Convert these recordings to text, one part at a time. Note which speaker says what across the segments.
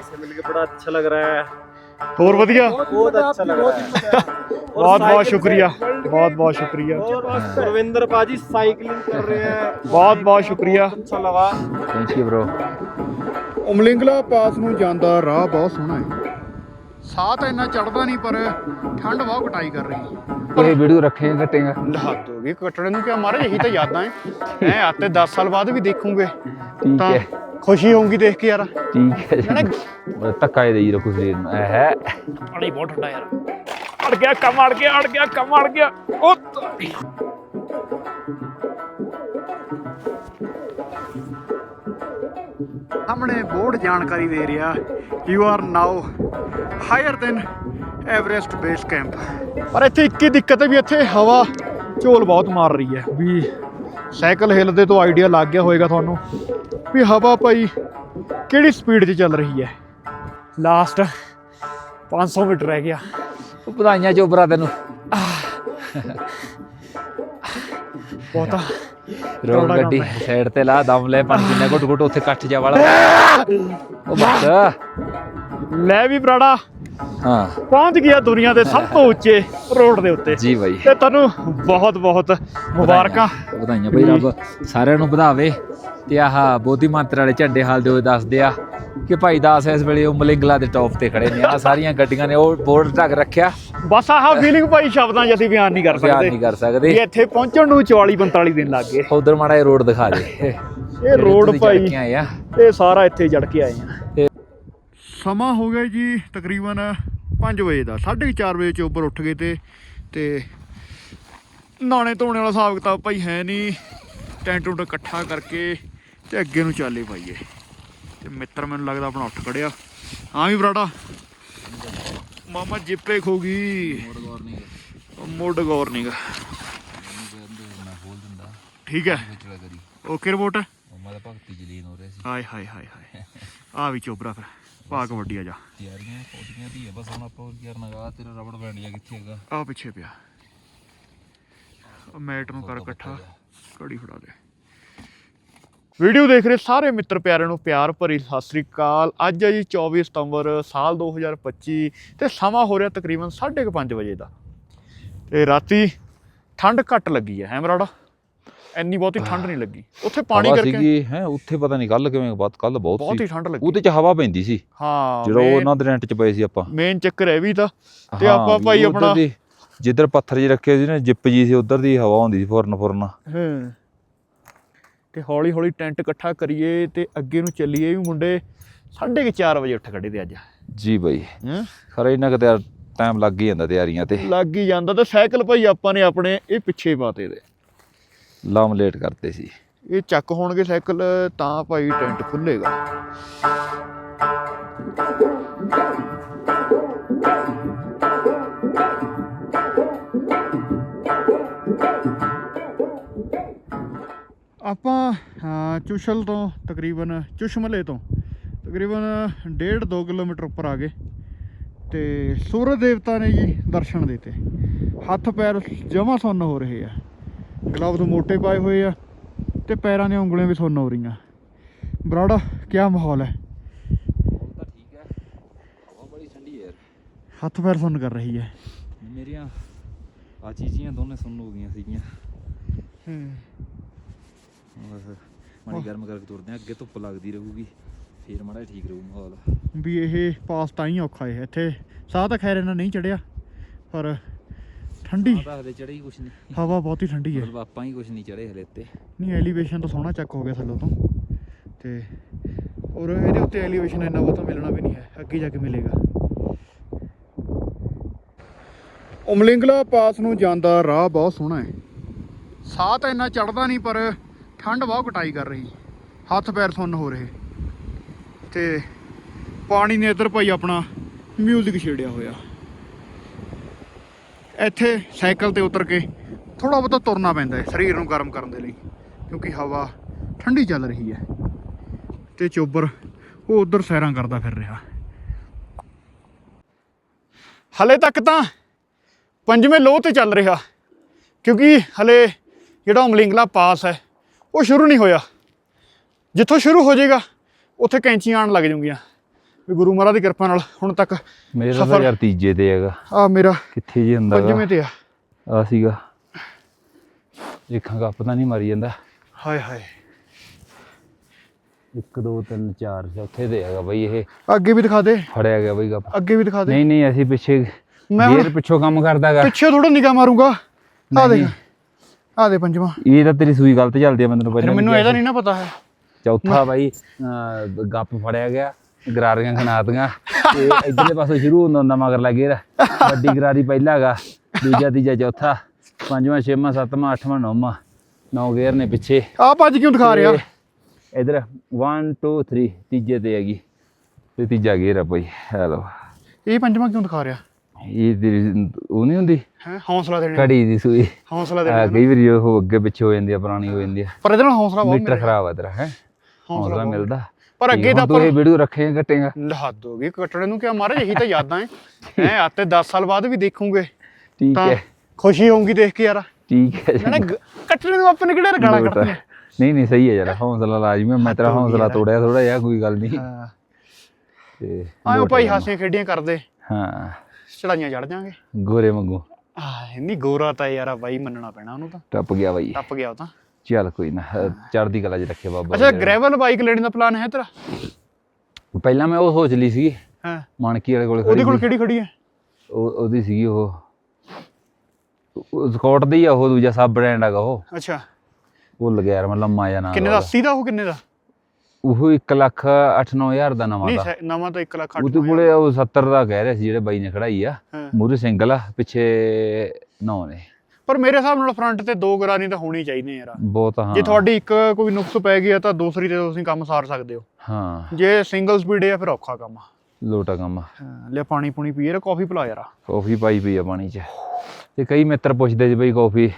Speaker 1: भाई से मिलके बड़ा अच्छा लग रहा है
Speaker 2: ਹੋਰ ਵਧੀਆ?
Speaker 1: बहुत अच्छा लग रहा है
Speaker 2: बहुत बहुत ਬਹੁਤ ਬਹੁਤ ਸ਼ੁਕਰੀया
Speaker 1: और सुरविंदर पाजी साइकिलिंग कर रहे हैं
Speaker 2: ਬਹੁਤ बहुत शुक्रिया
Speaker 1: अच्छा
Speaker 3: thank you bro.
Speaker 2: Umlingla pass ਨੂੰ ਜਾਂਦਾ ਰਾਹ ਬਹੁਤ ਸੋਹਣਾ ਹੈ। ਸਾਹ ਤਾਂ ਇੰਨਾ ਚੜਦਾ ਨਹੀਂ ਪਰ ਠੰਡ ਬਹੁਤ ਕਟਾਈ ਕਰ ਰਹੀ ਹੈ।
Speaker 3: ਇਹ ਵੀਡੀਓ ਰੱਖੇਗਾ ਕਟੇਗਾ।
Speaker 2: ਲਾਤ ਹੋ ਗਈ ਕੱਟਣ ਨੂੰ ਕਿਹਾ ਮਹਾਰਾਜ ਇਹੀ ਤਾਂ ਯਾਦਾਂ ਐ ਐ ਆਤੇ 10 ਸਾਲ ਬਾਅਦ ਵੀ ਦੇਖੂਗੇ।
Speaker 3: ਠੀਕ ਹੈ।
Speaker 2: ਖੁਸ਼ੀ ਹੋਊਗੀ ਦੇਖ ਕੇ ਯਾਰ।
Speaker 3: ਠੀਕ ਹੈ ਜੀ। ਬੜਾ ਧੱਕਾ ਹੀ ਦੇਈ ਰੱਖੋ ਸਰੀਰ ਨੂੰ। ਇਹ ਹੈ।
Speaker 2: ਪਾਣੀ ਬਹੁਤ ਠੰਡਾ ਯਾਰ। ਅੜ ਗਿਆ ਕੰਮ ਅੜ ਗਿਆ ਅੜ ਗਿਆ ਕੰਮ ਅੜ ਗਿਆ। ਉਹ। ਸਾਹਮਣੇ ਬੋਰਡ ਜਾਣਕਾਰੀ ਦੇ ਰਿਹਾ you are now higher than Everest base camp ਪਰ ਇੱਥੇ ਇੱਕ ਹੀ ਦਿੱਕਤ ਹੈ ਵੀ ਇੱਥੇ ਹਵਾ ਝੋਲ ਬਹੁਤ ਮਾਰ ਰਹੀ ਹੈ ਵੀ ਸਾਈਕਲ ਹਿੱਲਦੇ ਤੋਂ ਆਈਡੀਆ ਲੱਗ ਗਿਆ ਹੋਵੇਗਾ ਤੁਹਾਨੂੰ। ਵੀ ਹਵਾ ਭਾਈ ਕਿਹੜੀ ਸਪੀਡ 'ਚ ਚੱਲ ਰਹੀ ਹੈ? ਲਾਸਟ 500 ਮੀਟਰ ਰਹਿ ਗਿਆ।
Speaker 3: ਉਹ ਵਧਾਈਆਂ ਚੋਬਰਾ ਤੈਨੂੰ
Speaker 2: ਬਹੁਤਾ ਕਰੋੜਾ
Speaker 3: ਗੱਡੀ। ਸਾਈਡ ਤੇ ਲਾ ਦਮ ਲੈ ਪਾਣੀ ਪੀਣਾ ਘੁੱਟ ਘੁੱਟ ਉੱਥੇ ਕੱਠ ਜਾ ਵਾਲਾ। ਉਹ ਬਸ।
Speaker 2: ਲੈ ਵੀ ਬਰਾੜਾ
Speaker 3: ਹਾਂ।
Speaker 2: ਪਹੁੰਚ ਗਿਆ ਦੁਨੀਆ ਦੇ ਸਭ ਤੋਂ ਉੱਚੇ ਰੋਡ ਦੇ ਉੱਤੇ।
Speaker 3: ਜੀ ਬਾਈ।
Speaker 2: ਤੇ ਤੁਹਾਨੂੰ ਬਹੁਤ ਬਹੁਤ ਮੁਬਾਰਕਾਂ।
Speaker 3: ਵਧਾਈਆਂ, ਬਈ ਰੱਬ। ਸਾਰਿਆਂ ਨੂੰ ਵਧਾਵੇ। ਤੇ ਆਹ ਬੋਧੀ ਮੰਤਰ ਵਾਲੇ ਝੰਡੇ ਹਾਲ ਦੇ ਹੋਏ ਦੱਸਦੇ ਆ ਕਿ ਭਾਈ ਦਾਸ ਇਸ ਵੇਲੇ ਉਹ ਮਲਿੰਗਲਾ ਦੇ ਟੌਪ ਤੇ ਖੜੇ ਨੇ। ਆ ਸਾਰੀਆਂ ਗੱਡੀਆਂ ਨੇ ਉਹ ਬੋਰਡ ਢੱਕ ਰੱਖਿਆ।
Speaker 2: ਬਸ ਆਹ ਫੀਲਿੰਗ ਭਾਈ ਸ਼ਬਦਾਂ 'ਚ ਅਸੀਂ ਬਿਆਨ ਨਹੀਂ ਕਰ
Speaker 3: ਬਿਆਨ
Speaker 2: ਸਕਦੇ।
Speaker 3: ਨਹੀਂ ਕਰ ਸਕਦੇ।
Speaker 2: ਇੱਥੇ ਪਹੁੰਚਣ ਨੂੰ 44 45 ਦਿਨ ਲੱਗ ਗਏ।
Speaker 3: ਉਧਰ ਮਾੜਾ ਇਹ ਰੋਡ ਦਿਖਾ ਦੇ।
Speaker 2: ਇਹ ਰੋਡ ਭਾਈ ਇਹ ਸਾਰਾ ਇੱਥੇ ਜੜ ਕੇ ਆਏ ਆ। ਸਮਾਂ ਹੋ ਗਿਆ ਜੀ ਤਕਰੀਬਨ 5 ਵਜੇ ਦਾ 4:30 ਵਜੇ ਚ ਉੱਪਰ ਉੱਠ ਗਏ ਤੇ ਤੇ ਨਾਣੇ ਧੋਣੇ ਵਾਲਾ ਹਿਸਾਬ ਕਿਤਾਬ ਭਾਈ ਹੈ ਨਹੀਂ। ਟੈਂਟ ਟੁੰਟ ਇਕੱਠਾ ਕਰਕੇ ਤੇ ਅੱਗੇ ਨੂੰ ਚਾਲੇ ਪਾਈਏ। ਤੇ ਮਿੱਤਰ ਮੈਨੂੰ ਲੱਗਦਾ ਆਪਣਾ ਉੱਠ ਖੜਿਆ। ਹਾਂ ਵੀ ਬਰਾੜਾ। ਮਾਮਾ ਜਿੱਪੇ ਖੋ ਗਈ। ਮੁੱਢ ਗੌਰ ਨੀਗਾ ਠੀਕ ਹੈ। Okay report.
Speaker 3: ਮਾਦਾ ਭਗਤੀ ਜਲੀਨ ਹੋ ਰਿਹਾ ਸੀ।
Speaker 2: ਹਾਏ ਹਾਏ ਹਾਏ ਹਾਏ। ਆ ਵੀ ਚੋਬਰਾ ਫਿਰ। ਭਾਗ ਵੱਡੀ ਆ ਜਾ।
Speaker 3: ਤਿਆਰੀਆਂ ਪੌੜੀਆਂ ਦੀ ਹੈ ਬਸ ਹੁਣ ਆਪਾਂ ਹੋਰ ਕੀ ਕਰਨਾ ਗਾ। ਤੇਰਾ ਰਬੜ ਬੈਂਡ ਜਾਂ ਕਿੱਥੇ ਹੈਗਾ?
Speaker 2: ਆ ਪਿੱਛੇ ਪਿਆ। ਮੈਟ ਨੂੰ ਕਰ ਇਕੱਠਾ। ਘੜੀ ਫੜਾ ਦੇ। ਵੀਡੀਓ ਦੇਖ ਰਹੇ ਸਾਰੇ ਮਿੱਤਰ ਪਿਆਰਿਆਂ ਨੂੰ ਪਿਆਰ ਭਰੀ ਸਤਿ ਸ੍ਰੀ ਅਕਾਲ। ਅੱਜ ਹੈ ਜੀ 24 ਸਤੰਬਰ ਸਾਲ 2025 ਤੇ ਸਮਾਂ ਹੋ ਰਿਹਾ ਤਕਰੀਬਨ 5:30 ਵਜੇ ਦਾ। ਤੇ ਰਾਤੀ ਠੰਡ ਘੱਟ ਲੱਗੀ ਹੈ ਹੈਮਰਾੜਾ ਇੰਨੀ ਬਹੁਤੀ ਠੰਡ ਨਹੀਂ ਲੱਗੀ। ਉੱਥੇ ਪਾਣੀ ਕਰਕੇ
Speaker 3: ਸੀਗੀ ਹੈ ਉੱਥੇ ਪਤਾ ਨਹੀਂ ਕੱਲ ਕਿਵੇਂ ਬਾਤ ਕੱਲ ਬਹੁਤ
Speaker 2: ਬਹੁਤ
Speaker 3: ਸੀ।
Speaker 2: ਹੀ ਠੰਡ ਲੱਗੀ।
Speaker 3: ਉਹਦੇ ਚ ਹਵਾ ਪੈਂਦੀ ਸੀ।
Speaker 2: ਹਾਂ
Speaker 3: ਜਦੋਂ ਉਹ ਉਹਨਾਂ ਦੇ ਰੈਂਟ ਚ ਪਏ ਸੀ ਆਪਾਂ।
Speaker 2: ਮੇਨ ਚੱਕਰ ਇਹ ਵੀ ਤਾਂ। ਤੇ ਆਪਾਂ ਭਾਈ ਆਪਣਾ
Speaker 3: ਜਿੱਧਰ ਪੱਥਰ ਜੀ ਰੱਖੇ ਸੀ ਨਾ ਜਿੱਪ ਜੀ ਸੀ ਉਧਰ ਦੀ ਹਵਾ ਹੁੰਦੀ ਸੀ ਫੁਰਨ ਫੁਰਨ।
Speaker 2: ਹਾਂ। ਤੇ ਹੌਲੀ ਹੌਲੀ ਟੈਂਟ ਇਕੱਠਾ ਕਰੀਏ ਤੇ ਅੱਗੇ ਨੂੰ ਚੱਲੀਏ ਵੀ ਮੁੰਡੇ 4:30 ਵਜੇ ਉੱਠ ਖੜੇ ਤੇ ਅੱਜ।
Speaker 3: ਜੀ ਬਾਈ। ਖਰੇ ਇਹਨਾਂ ਕਿਤੇ ਟਾਈਮ ਲੱਗ ਹੀ ਜਾਂਦਾ ਤਿਆਰੀਆਂ ਤੇ।
Speaker 2: ਲੱਗ ਹੀ ਜਾਂਦਾ ਤੇ ਸਾਈਕਲ ਭਾਈ ਆਪਾਂ ਨੇ ਆਪਣੇ ਇਹ ਪਿੱਛੇ ਪਾਤੇ ਦੇ
Speaker 3: ਲਾਮਲੇਟ ਕਰਦੇ ਸੀ।
Speaker 2: ਇਹ ਚੱਕ ਹੋਣਗੇ ਸਾਈਕਲ, ਤਾਂ ਭਾਈ ਟੈਂਟ ਖੁੱਲੇਗਾ ਆਪਾਂ ਚੁਸ਼ਲ ਤੋਂ ਤਕਰੀਬਨ, ਚੁਸ਼ਮਲੇ ਤੋਂ ਤਕਰੀਬਨ 1.5 2 ਕਿਲੋਮੀਟਰ ਉੱਪਰ ਆ ਗਏ। ਤੇ ਸੂਰਜ ਦੇਵਤਾ ਨੇ ਜੀ ਦਰਸ਼ਨ ਦਿੱਤੇ। ਹੱਥ ਪੈਰ ਜਮਾ ਸੁੰਨ ਹੋ ਰਹੇ ਆ। ਗਲਵਜ਼ ਮੋਟੇ ਪਾਏ ਹੋਏ ਆ ਤੇ ਪੈਰਾਂ ਦੀਆਂ ਉਂਗਲੀਆਂ ਵੀ ਸੁੰਨ ਹੋ ਰਹੀਆਂ। ਬਰਾੜਾ ਕੀ ਮਾਹੌਲ ਹੈ?
Speaker 3: ਤਾਂ ਠੀਕ ਹੈ। ਉਹ ਬੜੀ ਠੰਡੀ ਯਾਰ।
Speaker 2: ਹੱਥ ਪੈਰ ਸੁੰਨ ਕਰ ਰਹੀ ਹੈ।
Speaker 3: ਮੇਰੀਆਂ ਆ ਚੀਜ਼ੀਆਂ ਦੋਨੇ ਸੁੰਨ ਹੋ ਗਈਆਂ ਸੀਗੀਆਂ। ਬਸ ਮਾੜੀ ਗਰਮ ਕਰਕੇ ਤੁਰਦੇ ਆ ਅੱਗੇ ਧੁੱਪ ਲੱਗਦੀ ਰਹੂਗੀ ਫੇਰ ਮਾੜਾ ਠੀਕ ਰਹੂ ਮਾਹੌਲ।
Speaker 2: ਵੀ ਇਹ ਪਾਸ ਤਾਂ ਹੀ ਔਖਾ ਹੈ। ਇੱਥੇ ਸਾਹ ਤਾਂ ਖੈਰ ਇਹਨਾਂ ਨਹੀਂ ਚੜਿਆ ਪਰ ਠੰਡੀ?
Speaker 3: ਆ ਤਾਂ ਹਲੇ ਚੜੇ ਹੀ ਕੁਛ ਨਹੀਂ।
Speaker 2: ਹਵਾ ਬਹੁਤ ਹੀ ਠੰਡੀ ਹੈ।
Speaker 3: ਮਤਲਬ ਆਪਾਂ ਹੀ ਕੁਛ ਨਹੀਂ ਚੜੇ ਹਲੇ ਉੱਤੇ
Speaker 2: ਨਹੀਂ ਐਲੀਵੇਸ਼ਨ ਤਾਂ ਸੋਹਣਾ ਚੱਕ ਹੋ ਗਿਆ ਥੱਲੋਂ ਤੋਂ। ਤੇ ਔਰ ਇਹਦੇ ਉੱਤੇ ਐਲੀਵੇਸ਼ਨ ਇੰਨਾ ਬਹੁਤਾ ਮਿਲਣਾ ਵੀ ਨਹੀਂ ਹੈ। ਅੱਗੇ ਜਾ ਕੇ ਮਿਲੇਗਾ। ਉਮਲਿੰਗਲਾ ਪਾਸ ਨੂੰ ਜਾਂਦਾ ਰਾਹ ਬਹੁਤ ਸੋਹਣਾ ਹੈ। ਸਾਹ ਤਾਂ ਇੰਨਾ ਚੜਦਾ ਨਹੀਂ ਪਰ ਠੰਡ ਬਹੁਤ ਕਟਾਈ ਕਰ ਰਹੀ। ਹੱਥ ਪੈਰ ਸੁੰਨ ਹੋ ਰਹੇ। ਤੇ ਪਾਣੀ ਨੇ ਇੱਧਰ ਭਾਈ ਆਪਣਾ ਮਿਊਜ਼ਿਕ ਛੇੜਿਆ ਹੋਇਆ। ਇੱਥੇ ਸਾਈਕਲ ਤੇ ਉਤਰ ਕੇ ਥੋੜਾ ਬਹੁਤਾ ਤੁਰਨਾ ਪੈਂਦਾ ਹੈ ਸਰੀਰ ਨੂੰ ਗਰਮ ਕਰਨ ਦੇ ਲਈ, ਕਿਉਂਕਿ ਹਵਾ ਠੰਡੀ ਚੱਲ ਰਹੀ ਹੈ ਤੇ ਚੋਬਰ ਉਹ ਉਧਰ ਸੈਰਾਂ ਕਰਦਾ ਫਿਰ ਰਿਹਾ। ਹਲੇ ਤੱਕ ਤਾਂ ਪੰਜਵੇਂ ਲੋਹ ਤੇ ਚੱਲ ਰਿਹਾ, ਕਿਉਂਕਿ ਹਲੇ ਜਿਹੜਾ ਉਮਲਿੰਗਲਾ ਪਾਸ ਹੈ, ਉਹ ਸ਼ੁਰੂ ਨਹੀਂ ਹੋਇਆ। ਜਿੱਥੋਂ ਸ਼ੁਰੂ ਹੋ ਜਾਏਗਾ, ਉੱਥੇ ਕੈਂਚੀਆਂ ਆਉਣ ਲੱਗ ਜਾਣਗੀਆਂ ਵੀ ਗੁਰੂ ਮਹਾਰਾਜ ਦੀ ਕਿਰਪਾ ਨਾਲ ਹੁਣ ਤੱਕ
Speaker 3: ਮੇਰਾ ਤਾਂ ਯਾਰ ਤੀਜੇ ਤੇ ਹੈਗਾ।
Speaker 2: ਆ ਮੇਰਾ
Speaker 3: ਕਿੱਥੇ ਜੀ ਹੁੰਦਾ
Speaker 2: ਪੰਜਵੇਂ ਤੇ ਆ।
Speaker 3: ਆ ਸੀਗਾ। ਦੇਖਾਂਗਾ ਪਤਾ ਨਹੀਂ ਮਾਰੀ ਜਾਂਦਾ।
Speaker 2: ਹਾਏ ਹਾਏ।
Speaker 3: 1 2 3 4 ਚੌਥੇ ਤੇ ਹੈਗਾ ਬਈ ਇਹ।
Speaker 2: ਅੱਗੇ ਵੀ ਦਿਖਾ ਦੇ।
Speaker 3: ਫੜਿਆ ਗਿਆ ਬਈ ਗੱਪ।
Speaker 2: ਅੱਗੇ ਵੀ ਦਿਖਾ ਦੇ।
Speaker 3: ਨਹੀਂ ਨਹੀਂ ਅਸੀਂ ਪਿੱਛੇ ਗੇਰ ਪਿੱਛੋਂ ਕੰਮ ਕਰਦਾਗਾ
Speaker 2: ਪਿੱਛੇ ਥੋੜਾ ਨਿਗਾਹ ਮਾਰੂੰਗਾ। ਆ। ਦੇਖ। ਆ ਦੇ ਪੰਜਵਾਂ।
Speaker 3: ਇਹ ਤਾਂ ਤੇਰੀ ਸੂਈ ਗਲਤ ਚੱਲਦੀ ਆ ਮੈਨੂੰ ਪਹਿਲਾਂ
Speaker 2: ਮੈਨੂੰ ਇਹਦਾ ਨਹੀਂ ਨਾ ਪਤਾ। ਹੈ
Speaker 3: ਚੌਥਾ ਬਾਈ ਗੱਪ ਫੜਿਆ ਗਿਆ। ਗਰਾਰੀਆਂ ਖਨਾਤੀਆਂ ਤੇ ਇਧਰਲੇ ਪਾਸੋਂ ਸ਼ੁਰੂ ਹੁੰਦਾ ਹੁੰਦਾ ਮਗਰ ਲੱਗੇ ਵੱਡੀ ਗਰਾਰੀ ਪਹਿਲਾ ਹੈਗਾ ਦੂਜਾ ਤੀਜਾ ਚੌਥਾ ਪੰਜਵਾਂ ਛੇਵਾਂ ਸੱਤਵਾਂ ਅੱਠਵਾਂ ਨੌਵਾਂ। ਨੌ ਗੇਰ ਨੇ ਪਿੱਛੇ।
Speaker 2: ਆ ਭੱਜ ਕਿਉਂ ਦਿਖਾ ਰਿਹਾ?
Speaker 3: ਇਧਰ 1 2 3 ਤੀਜੇ ਤੇ ਹੈਗੀ। ਤੇ ਤੀਜਾ ਗੇਰ ਆ ਬਈ ਹੈਲੋ।
Speaker 2: ਇਹ ਪੰਜਵਾਂ ਕਿਉਂ ਦਿਖਾ ਰਿਹਾ?
Speaker 3: ਇਹ ਉਹ ਨਹੀਂ ਹੁੰਦੀ?
Speaker 2: ਹੈ ਹੌਸਲਾ ਦੇਣੇ
Speaker 3: ਘੜੀ ਦੀ ਸੂਈ।
Speaker 2: ਹੌਸਲਾ ਦੇਣਾ
Speaker 3: ਕਈ ਵਾਰੀ ਉਹ ਅੱਗੇ ਪਿੱਛੇ ਹੋ ਜਾਂਦੀ ਆ ਪੁਰਾਣੀ ਹੋ ਜਾਂਦੀ ਆ।
Speaker 2: ਪਰ ਇਹਦੇ ਨਾਲ ਹੌਸਲਾ ਬਹੁਤ
Speaker 3: ਮੀਟਰ ਖਰਾਬ ਆ ਤੇਰਾ ਹੈ।
Speaker 2: ਹੌਸਲਾ।
Speaker 3: ਮਿਲਦਾ।
Speaker 2: ਪਰ ਅੱਗੇ ਤਾਂ
Speaker 3: ਤੂੰ ਇਹ ਵੀਡੀਓ ਰੱਖੇਗਾ ਕੱਟੇਗਾ?
Speaker 2: ਹੱਦ ਹੋ ਗਈ ਕੱਟਣੇ ਨੂੰ ਕਿਆ ਮਹਾਰਾਜ ਇਹੀ ਤਾਂ ਯਾਦਾਂ ਹੈ ਹੈ ਆਤੇ 10 ਸਾਲ ਬਾਅਦ ਵੀ ਦੇਖੂਗੇ।
Speaker 3: ਠੀਕ ਹੈ
Speaker 2: ਖੁਸ਼ੀ ਹੋਊਗੀ ਦੇਖ ਕੇ ਯਾਰ।
Speaker 3: ਠੀਕ ਹੈ
Speaker 2: ਨਾ ਕੱਟਣੇ ਨੂੰ ਆਪਣੇ ਕਿਹੜੇ ਗਾਲਾਂ। ਕੱਢਦੇ
Speaker 3: ਨਹੀਂ ਨਹੀਂ ਸਹੀ ਹੈ ਯਾਰ ਹੌਸਲਾ ਲਾਜ਼ਮੀ। ਮੈਂ ਤੇਰਾ ਹੌਸਲਾ। ਤੋੜਿਆ ਥੋੜਾ ਜਿਹਾ ਕੋਈ ਗੱਲ ਨਹੀਂ।
Speaker 2: ਹਾਂ।
Speaker 3: ਤੇ
Speaker 2: ਆਇਓ ਭਾਈ ਹਾਸੀਆਂ ਖੇਡੀਆਂ ਕਰਦੇ।
Speaker 3: ਹਾਂ।
Speaker 2: ਚੜਾਈਆਂ ਚੜ ਜਾਾਂਗੇ
Speaker 3: ਗੋਰੇ ਵਾਂਗੂ।
Speaker 2: ਆ ਇੰਨੀ ਗੋਰਾ ਤਾਂ ਯਾਰ ਬਾਈ ਮੰਨਣਾ ਪੈਣਾ ਉਹਨੂੰ ਤਾਂ।
Speaker 3: ਟੱਪ ਗਿਆ ਬਾਈ।
Speaker 2: ਟੱਪ ਗਿਆ ਉਹ ਤਾਂ।
Speaker 3: ਚੱਲ ਕੋਈ ਨਾ ਅਹ ਚੜ੍ਹਦੀ ਕਲਾ 'ਚ ਰੱਖੇ ਬਾਬਾ
Speaker 2: ਅੱਛਾ
Speaker 3: ਜੀ।
Speaker 2: ਗ੍ਰੈਵਲ ਬਾਈਕ ਲੈਣ ਦਾ ਪਲਾਨ ਹੈ ਤੇਰਾ?
Speaker 3: ਪਹਿਲਾਂ ਮੈਂ ਉਹ ਸੋਚ ਲਈ ਸੀ
Speaker 2: ਹਾਂ।
Speaker 3: ਮਾਨਕੀ ਵਾਲੇ ਕੋਲ
Speaker 2: ਉਹਦੇ
Speaker 3: ਖੜੀ
Speaker 2: ਕੋਲ
Speaker 3: ਸੀ।
Speaker 2: ਕਿਹੜੀ ਖੜੀ ਹੈ?
Speaker 3: ਉਹ ਉਹਦੀ ਸੀਗੀ ਉਹ। ਸਕਾਟ ਦੀ ਆ ਉਹ ਦੂਜਾ ਸਬ ਬ੍ਰਾਂਡ ਹੈਗਾ ਉਹ।
Speaker 2: ਅੱਛਾ।
Speaker 3: ਉਹ ਲਗਿਆ ਯਾਰ ਮੈਂ ਲੰਮਾ ਜਾਂ ਨਾ
Speaker 2: ਕਿੰਨੇ ਦਾ 80 ਦਾ ਉਹ ਕਿੰਨੇ ਦਾ?
Speaker 3: ਉਹ 1 ਲੱਖ 8-9 ਹਜ਼ਾਰ ਦਾ ਨਵਾਂ
Speaker 2: ਨਹੀਂ
Speaker 3: ਦਾ।
Speaker 2: ਸੈ- ਨਵਾਂ ਤਾਂ 1 ਲੱਖ ਅੱਠ
Speaker 3: ਉਹਦੇ
Speaker 2: ਨੌ
Speaker 3: ਕੋਲੇ ਉਹ 70 ਦਾ ਕਹਿ ਰਿਹਾ ਸੀ ਜਿਹੜੇ ਬਾਈ ਨੇ ਖੜਾਈ ਆ।
Speaker 2: ਹਾਂ।
Speaker 3: ਮੂਰੇ ਸਿੰਗਲ ਆ ਪਿੱਛੇ 9 ਨੇ।
Speaker 2: ਪਰ ਮੇਰੇ ਹਿਸਾਬ ਨਾਲ ਫਰੰਟ ਤੇ ਦੋ ਗਰਾਨੀ ਤਾਂ ਹੋਣੀ ਚਾਹੀਦੀ ਯਾਰ।
Speaker 3: ਬਹੁਤ ਹਾਂ।
Speaker 2: ਜੇ ਤੁਹਾਡੀ ਇੱਕ ਕੋਈ ਨੁਕਸ ਪੈ ਗਿਆ ਤਾਂ ਦੂਸਰੀ ਤੇ ਤੁਸੀਂ ਕੰਮ ਸਾਰ ਸਕਦੇ ਹੋ।
Speaker 3: ਹਾਂ।
Speaker 2: ਜੇ ਸਿੰਗਲ ਸਪੀਡ ਹੈ ਫਿਰ ਔਖਾ ਕੰਮ ਆ।
Speaker 3: ਲੋਟਾ ਕੰਮ
Speaker 2: ਹਾਂ, ਲਿਆ ਪਾਣੀ ਪੂਣੀ ਪੀਏ ਰ ਕਾਫੀ ਪਿਲਾ ਯਾਰ।
Speaker 3: ਕਾਫੀ ਪਾਈ ਪਈ ਆ ਪਾਣੀ 'ਚ। ਤੇ ਕਈ ਮਿੱਤਰ ਪੁੱਛਦੇ ਜੀ ਬਈ ਕਾਫੀ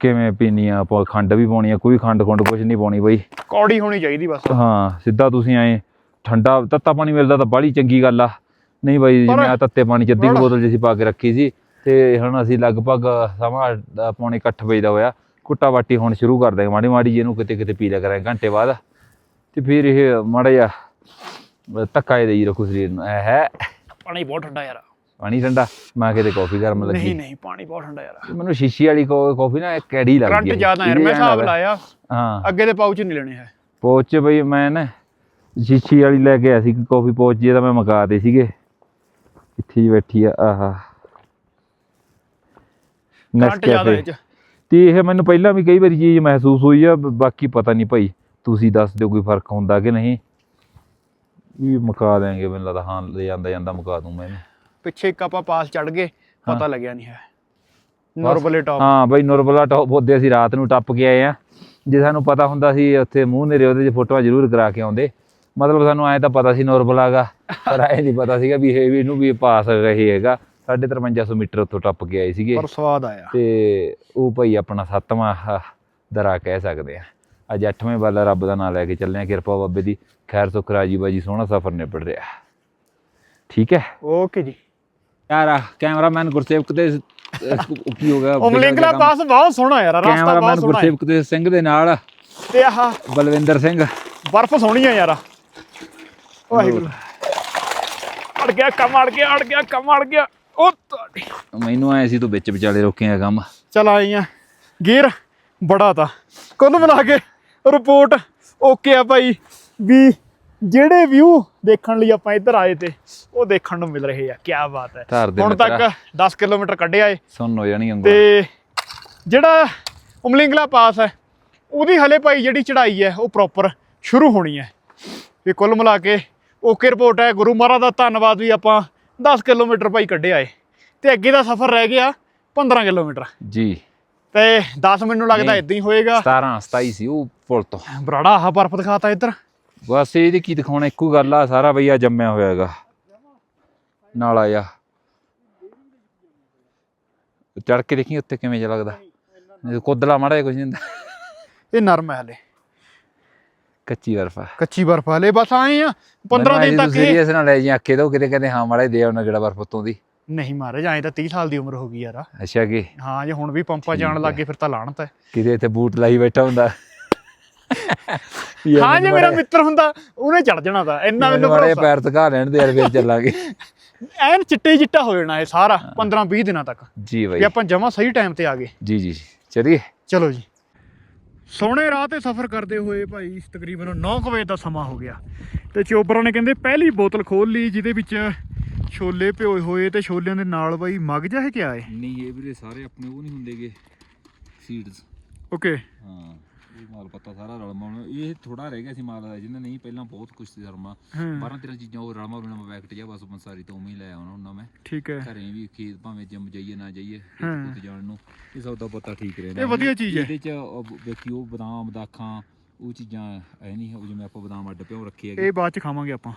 Speaker 3: ਕਿਵੇਂ ਪੀਣੀ ਆ ਆਪਾਂ ਖੰਡ ਵੀ ਪਾਉਣੀ ਆ ਕੋਈ ਖੰਡ ਖੁੰਡ ਕੁਝ ਨਹੀਂ ਪਾਉਣੀ ਬਈ।
Speaker 2: ਕੌੜੀ ਹੋਣੀ ਚਾਹੀਦੀ ਬਸ।
Speaker 3: ਹਾਂ ਸਿੱਧਾ ਤੁਸੀਂ ਐ ਠੰਡਾ ਤੱਤਾ ਪਾਣੀ ਮਿਲਦਾ ਤਾਂ ਬਾਹਲੀ ਚੰਗੀ ਗੱਲ ਆ। ਨਹੀਂ ਬਾਈ ਜਿਵੇਂ ਆ ਤੱਤੇ ਪਾਣੀ ਚ ਅੱਧੀ
Speaker 2: ਬੜਾ-
Speaker 3: ਬੋਤਲ ਜਿਹੀ ਪਾ ਕੇ ਰੱਖੀ ਸੀ। ਤੇ ਹੁਣ ਅਸੀਂ ਲਗਭਗ ਸਮਾਂ ਪੌਣੇ 8 ਵਜੇ ਦਾ ਹੋਇਆ। ਕੁੱਟਾ ਵਾਟੀ ਹੁਣ ਸ਼ੁਰੂ ਕਰ ਦਾਂਗੇ ਮਾੜੀ ਮਾੜੀ ਜਿਹਨੂੰ ਕਿਤੇ ਕਿਤੇ ਪੀ ਲਿਆ ਕਰਾਂਗੇ ਘੰਟੇ ਬਾਅਦ। ਤੇ ਫਿਰ ਇਹ ਮਾੜਾ ਜਿਹਾ ਧੱਕਾ ਹੀ ਦੇਈ ਰੱਖੂ ਸਰੀਰ ਨੂੰ। ਐ ਹੈ।
Speaker 2: ਪਾਣੀ ਬਹੁਤ ਠੰਡਾ ਯਾਰ।
Speaker 3: ਪਾਣੀ ਠੰਡਾ? ਮੈਂ ਕਿਤੇ ਕਾਫੀ ਗਰਮ
Speaker 2: ਨਹੀਂ
Speaker 3: ਲੱਗੀ।
Speaker 2: ਨਹੀਂ ਪਾਣੀ ਬਹੁਤ ਠੰਡਾ ਯਾਰ।
Speaker 3: ਮੈਨੂੰ ਸ਼ੀਸ਼ੀ ਵਾਲੀ ਕਾਫੀ ਨਾ ਕੈੜੀ ਲੱਗਦੀ
Speaker 2: ਕਰੰਟ
Speaker 3: ਹੈ
Speaker 2: ਜ਼ਿਆਦਾ ਯਾਰ ਮੈਂ ਹਿਸਾਬ ਲਾਇਆ।
Speaker 3: ਹਾਂ।
Speaker 2: ਅੱਗੇ ਦੇ ਪਾਉਚ ਨਹੀਂ ਲੈਣੇ ਹੈ।
Speaker 3: ਪੋਚ ਚ ਬਈ ਮੈਂ ਨਾ ਸ਼ੀਸ਼ੀ ਵਾਲੀ ਲੈ ਕੇ ਆਇਆ ਸੀ ਕਾਫੀ ਪੋਚ ਜਿਹਦਾ ਮੈਂ ਮਕਾਤੇ ਸੀਗੇ। ਇੱਥੇ ਜੀ ਬੈਠੀ ਆ ਆਹਾ।
Speaker 2: ਕਰੰਟ ਜ਼ਿਆਦਾ ਇਹ ਚ।
Speaker 3: ਤੇ ਇਹ ਮੈਨੂੰ ਪਹਿਲਾਂ ਵੀ ਕਈ ਵਾਰੀ ਚੀਜ਼ ਮਹਿਸੂਸ ਹੋਈ ਆ ਬਾਕੀ ਪਤਾ ਨਹੀਂ ਭਾਈ ਤੁਸੀਂ ਦੱਸ ਦਿਓ ਕੋਈ ਫ਼ਰਕ ਹੁੰਦਾ ਕਿ ਨਹੀਂ। ਵੀ ਮਕਾ ਦੇਾਂਗੇ ਮੈਨੂੰ ਲੱਗਦਾ ਹਾਂ ਲੈ ਜਾਂਦਾ ਜਾਂਦਾ ਮਕਾ ਦੂੰ ਮੈਂ ਇਹਨੂੰ।
Speaker 2: ਪਿੱਛੇ ਇੱਕ ਆਪਾਂ ਪਾਸ ਚੜ ਗਏ ਪਤਾ ਲੱਗਿਆ ਨਹੀਂ ਹੈ। ਨੋਰਮਲੇ ਟਾਪ
Speaker 3: ਹਾਂ ਬਈ ਨੁਰਬਲਾ ਟੌਪ ਉਹਦੇ ਅਸੀਂ ਰਾਤ ਨੂੰ ਟੱਪ ਕੇ ਆਏ ਆ। ਜੇ ਸਾਨੂੰ ਪਤਾ ਹੁੰਦਾ ਸੀ ਉੱਥੇ ਮੂੰਹ ਨੇਰੇ ਉਹਦੇ 'ਚ ਫੋਟੋਆਂ ਜ਼ਰੂਰ ਕਰਾ ਕੇ ਆਉਂਦੇ। ਮਤਲਬ ਸਾਨੂੰ ਐਂ ਤਾਂ ਪਤਾ ਸੀ ਨੁਰਬਲਾ ਗਾ ਪਰ ਐਂ ਨਹੀਂ ਪਤਾ ਸੀਗਾ ਵੀ ਇਹ ਵੀ ਇਹਨੂੰ ਵੀ ਪਾਸ ਰਹੇ ਹੈਗਾ। 5350 ਮੀਟਰ ਉੱਥੋਂ ਟੱਪ ਕੇ ਆਏ ਸੀਗੇ।
Speaker 2: ਪਰ ਸਵਾਦ ਆਇਆ।
Speaker 3: ਤੇ ਉਹ ਭਾਈ ਆਪਣਾ ਸੱਤਵਾਂ ਦਰਾ ਕਹਿ ਸਕਦੇ ਆ। ਅੱਜ ਅੱਠਵੇਂ ਵਾਲਾ ਰੱਬ ਦਾ ਨਾਮ ਲੈ ਕੇ ਚੱਲੇ ਆ ਕਿਰਪਾ ਬਾਬੇ ਦੀ। ਖੈਰ ਸੁਖ ਰਾਜੀ ਬਾਜੀ ਸੋਹਣਾ ਸਫ਼ਰ ਨਿਬੜ ਰਿਹਾ। ਠੀਕ ਹੈ?
Speaker 2: ਓਕੇ ਜੀ।
Speaker 3: ਯਾਰ ਆ ਕੈਮਰਾਮੈਨ ਗੁਰਸੇਵਕ ਤੇ ਅਹ, ਕੀ ਹੋ ਗਿਆ?
Speaker 2: ਉਮਲਿੰਗਲਾ ਪਾਸ ਬਹੁਤ ਸੋਹਣਾ ਯਾਰ ਰਸਤਾ
Speaker 3: ਕੈਮਰਾਮੈਨ
Speaker 2: ਬਹੁਤ ਸੋਹਣਾ ਹੈ।
Speaker 3: ਗੁਰਸੇਵਕ ਤੇ ਸਿੰਘ ਦੇ ਨਾਲ।
Speaker 2: ਤੇ ਆਹ
Speaker 3: ਬਲਵਿੰਦਰ ਸਿੰਘ।
Speaker 2: ਬਰਫ਼ ਸੋਹਣੀ ਆ ਯਾਰ। ਵਾਹਿਗੁਰੂ। ਅੜ ਗਿਆ ਕੰਮ ਅੜ ਗਿਆ ਅੜ ਗਿਆ ਕੰਮ ਅੜ ਗਿਆ। ਉਹ ਤੁਹਾਡੀ
Speaker 3: ਮੈਨੂੰ ਐ ਸੀ ਤੂੰ ਵਿੱਚ ਵਿਚਾਲੇ ਰੋਕੇਗਾ ਕੰਮ।
Speaker 2: ਚਲ ਆਈ ਆ। ਗੇਰ ਬੜਾ ਤਾਂ। ਕੁੱਲ ਮਿਲਾ ਕੇ ਰਿਪੋਰਟ ਓਕੇ ਆ ਭਾਈ। ਵੀ ਜਿਹੜੇ ਵਿਊ ਦੇਖਣ ਲਈ ਆਪਾਂ ਇੱਧਰ ਆਏ ਤੇ ਉਹ ਦੇਖਣ ਨੂੰ ਮਿਲ ਰਹੇ ਆ। ਕੀ ਬਾਤ ਹੈ। ਹੁਣ ਤੱਕ
Speaker 3: ਮਿੱਤਰਾ।
Speaker 2: 10 ਕਿਲੋਮੀਟਰ ਕੱਢਿਆ ਏ।
Speaker 3: ਸੁਣ ਹੋ ਜਾਣੀ ਉਂਗਲ
Speaker 2: ਤੇ ਜਿਹੜਾ ਉਮਲਿੰਗਲਾ ਪਾਸ ਹੈ ਉਹਦੀ ਹਲੇ ਭਾਈ ਜਿਹੜੀ ਚੜ੍ਹਾਈ ਹੈ ਉਹ ਪ੍ਰੋਪਰ ਸ਼ੁਰੂ ਹੋਣੀ ਹੈ। ਵੀ ਕੁੱਲ ਮਿਲਾ ਕੇ ਓਕੇ ਰਿਪੋਰਟ ਹੈ। ਗੁਰੂ ਮਹਾਰਾਜ ਦਾ ਧੰਨਵਾਦ ਵੀ ਆਪਾਂ 10 ਕਿਲੋਮੀਟਰ ਭਾਈ ਕੱਢਿਆ ਏ ਤੇ ਅੱਗੇ ਦਾ ਸਫ਼ਰ ਰਹਿ ਗਿਆ 15 ਕਿਲੋਮੀਟਰ।
Speaker 3: ਜੀ।
Speaker 2: ਤੇ 10 ਮੈਨੂੰ ਲੱਗਦਾ
Speaker 3: ਨਹੀਂ।
Speaker 2: ਇਦਾਂ ਹੀ ਹੋਏਗਾ।
Speaker 3: 17 27 ਸੀ ਉਹ ਪੁਲ ਤੋਂ।
Speaker 2: ਬਰਾੜਾ ਆਹ ਬਰਫ਼ ਦਿਖਾਤਾ ਇੱਧਰ।
Speaker 3: ਬਸ ਇਹਦੀ ਕੀ ਦਿਖਾਉਣਾ ਇੱਕੋ ਗੱਲ ਆ ਸਾਰਾ ਬਈਆ ਜੰਮਿਆ ਹੋਇਆ ਹੈਗਾ। ਨਾਲ ਆਇਆ। ਚੜ ਕੇ ਦੇਖੀ ਉੱਤੇ ਕਿਵੇਂ ਜਿਹਾ ਲੱਗਦਾ। ਨਹੀਂ ਕੁੱਦਲਾ ਮਾੜਾ ਜਿਹਾ ਕੁਝ ਨਹੀਂ ਹੁੰਦਾ।
Speaker 2: ਇਹ ਨਰਮ ਹੈ ਹਲੇ।
Speaker 3: ਕੱਚੀ ਬਰਫ ਆ।
Speaker 2: ਕੱਚੀ ਬਰਫ਼ ਹਲੇ ਬਸ ਆਏ ਆ 15 ਦਿਨ ਤੱਕ ਇਹ
Speaker 3: ਸੀਰੀਅਸ ਨਾ ਲੈ ਜੀ ਅੱਖੇ ਤੋਂ ਕਿਤੇ ਕਹਿੰਦੇ ਹਾਂ ਮਾੜਾ ਦੇ ਆਉਣਾ ਕਿਹੜਾ ਬਰਫ ਉਤੋਂ ਦੀ।
Speaker 2: ਨਹੀਂ ਮਹਾਰਾਜ ਐਂ ਤਾਂ 30 ਸਾਲ ਦੀ ਉਮਰ ਹੋ ਗਈ ਯਾਰ
Speaker 3: ਅੱਛਾ ਕਿ?
Speaker 2: ਹਾਂ ਜੇ ਹੁਣ ਵੀ ਪੰਪਾ ਜਾਣ ਲੱਗੇ ਫਿਰ ਤਾਂ ਲਾਣਤ ਹੈ
Speaker 3: ਕਿਤੇ ਇੱਥੇ ਬੂਟ ਲਾਈ ਬੈਠਾ ਹੁੰਦਾ।
Speaker 2: ਹਾਂ ਜੇ ਮੇਰਾ ਮਿੱਤਰ ਹੁੰਦਾ ਉਹਨੇ ਚੜ ਜਾਣਾ ਤਾਂ ਇੰਨਾ ਮੈਨੂੰ
Speaker 3: ਬੜੇ ਪੈਰ ਧਕਾ ਲੈਣ ਦੇ ਯਾਰ ਫਿਰ ਚੱਲਾਂਗੇ।
Speaker 2: ਐਨ ਚਿੱਟੇ ਚਿੱਟਾ ਹੋ ਜਾਣਾ ਇਹ ਸਾਰਾ 15 20 ਦਿਨਾਂ ਤੱਕ।
Speaker 3: ਜੀ
Speaker 2: ਵੀ
Speaker 3: ਬਾਈ
Speaker 2: ਆਪਾਂ ਜਮਾ ਸਹੀ ਟਾਈਮ ਤੇ ਆ ਗਏ।
Speaker 3: ਜੀ ਜੀ। ਚਲਿਏ।
Speaker 2: ਚਲੋ ਜੀ। ਸੋਹਣੇ ਰਾਹ ਤੇ ਸਫ਼ਰ ਕਰਦੇ ਹੋਏ ਭਾਈ ਤਕਰੀਬਨ 9 ਵਜੇ ਦਾ ਸਮਾਂ ਹੋ ਗਿਆ। ਤੇ ਚੋਬਰਾਂ ਨੇ ਕਹਿੰਦੇ ਪਹਿਲੀ ਬੋਤਲ ਖੋਲ ਲਈ ਜਿਹਦੇ ਵਿੱਚ ਛੋਲੇ ਭਿਓਏ ਹੋਏ ਤੇ ਛੋਲਿਆਂ ਦੇ ਨਾਲ ਬਾਈ ਮੱਗ ਜਾ ਹੈ ਕਿਆ ਹੈ
Speaker 3: ਨਹੀਂ ਇਹ ਵੀਰੇ ਸਾਰੇ ਆਪਣੇ ਉਹ ਨਹੀਂ ਹੁੰਦੇਗੇ ਸੀਡਸ
Speaker 2: ਓਕੇ
Speaker 3: ਹਾਂ। ਇਹ ਮਾਲ ਪੱਤਾ ਸਾਰਾ ਰਲਮਾ ਹੁਣ ਇਹ ਥੋੜਾ ਰਹਿ ਗਿਆ ਸੀ ਮਾਲ ਦਾ ਜਿਹਨਾਂ ਨਹੀਂ ਪਹਿਲਾਂ ਬਹੁਤ ਕੁਝ ਸੀ ਰਲਮਾ
Speaker 2: ਹਾਂ।
Speaker 3: 12 13 ਚੀਜ਼ਾਂ ਉਹ ਰਲਮਾ ਰਲਮਾ ਪੈਕਟ ਜਿਹਾ ਬਸ ਬੰਸਾਰੀ ਤੋਂ ਉਵੇਂ ਹੀ ਲੈ ਆਉਣਾ ਹੁੰਦਾ ਮੈਂ।
Speaker 2: ਠੀਕ ਹੈ।
Speaker 3: ਘਰੇ ਵੀ ਖੇਤ ਭਾਵੇਂ ਜਿੰਮ ਜਾਈਏ ਨਾ ਜਾਈਏ। ਖੇਤ ਜਾਣ ਨੂੰ ਇਹ ਸੌਦਾ ਪਤਾ ਠੀਕ ਰਹਿੰਦਾ
Speaker 2: ਇਹ ਵਧੀਆ ਚੀਜ਼ ਹੈ।
Speaker 3: ਇਹਦੇ ਚ ਵੇਖੀ ਉਹ ਬਦਾਮ ਦਾਖਾਂ ਉਹ ਚੀਜ਼ਾਂ ਐ ਨਹੀਂ ਉਹ ਜਿਵੇਂ ਆਪਾਂ ਬਦਾਮ ਅੱਡ ਪਿਓ ਰੱਖੇ ਹੈਗੇ।
Speaker 2: ਇਹ ਬਾਅਦ ਚ ਖਾਵਾਂਗੇ ਆਪਾਂ।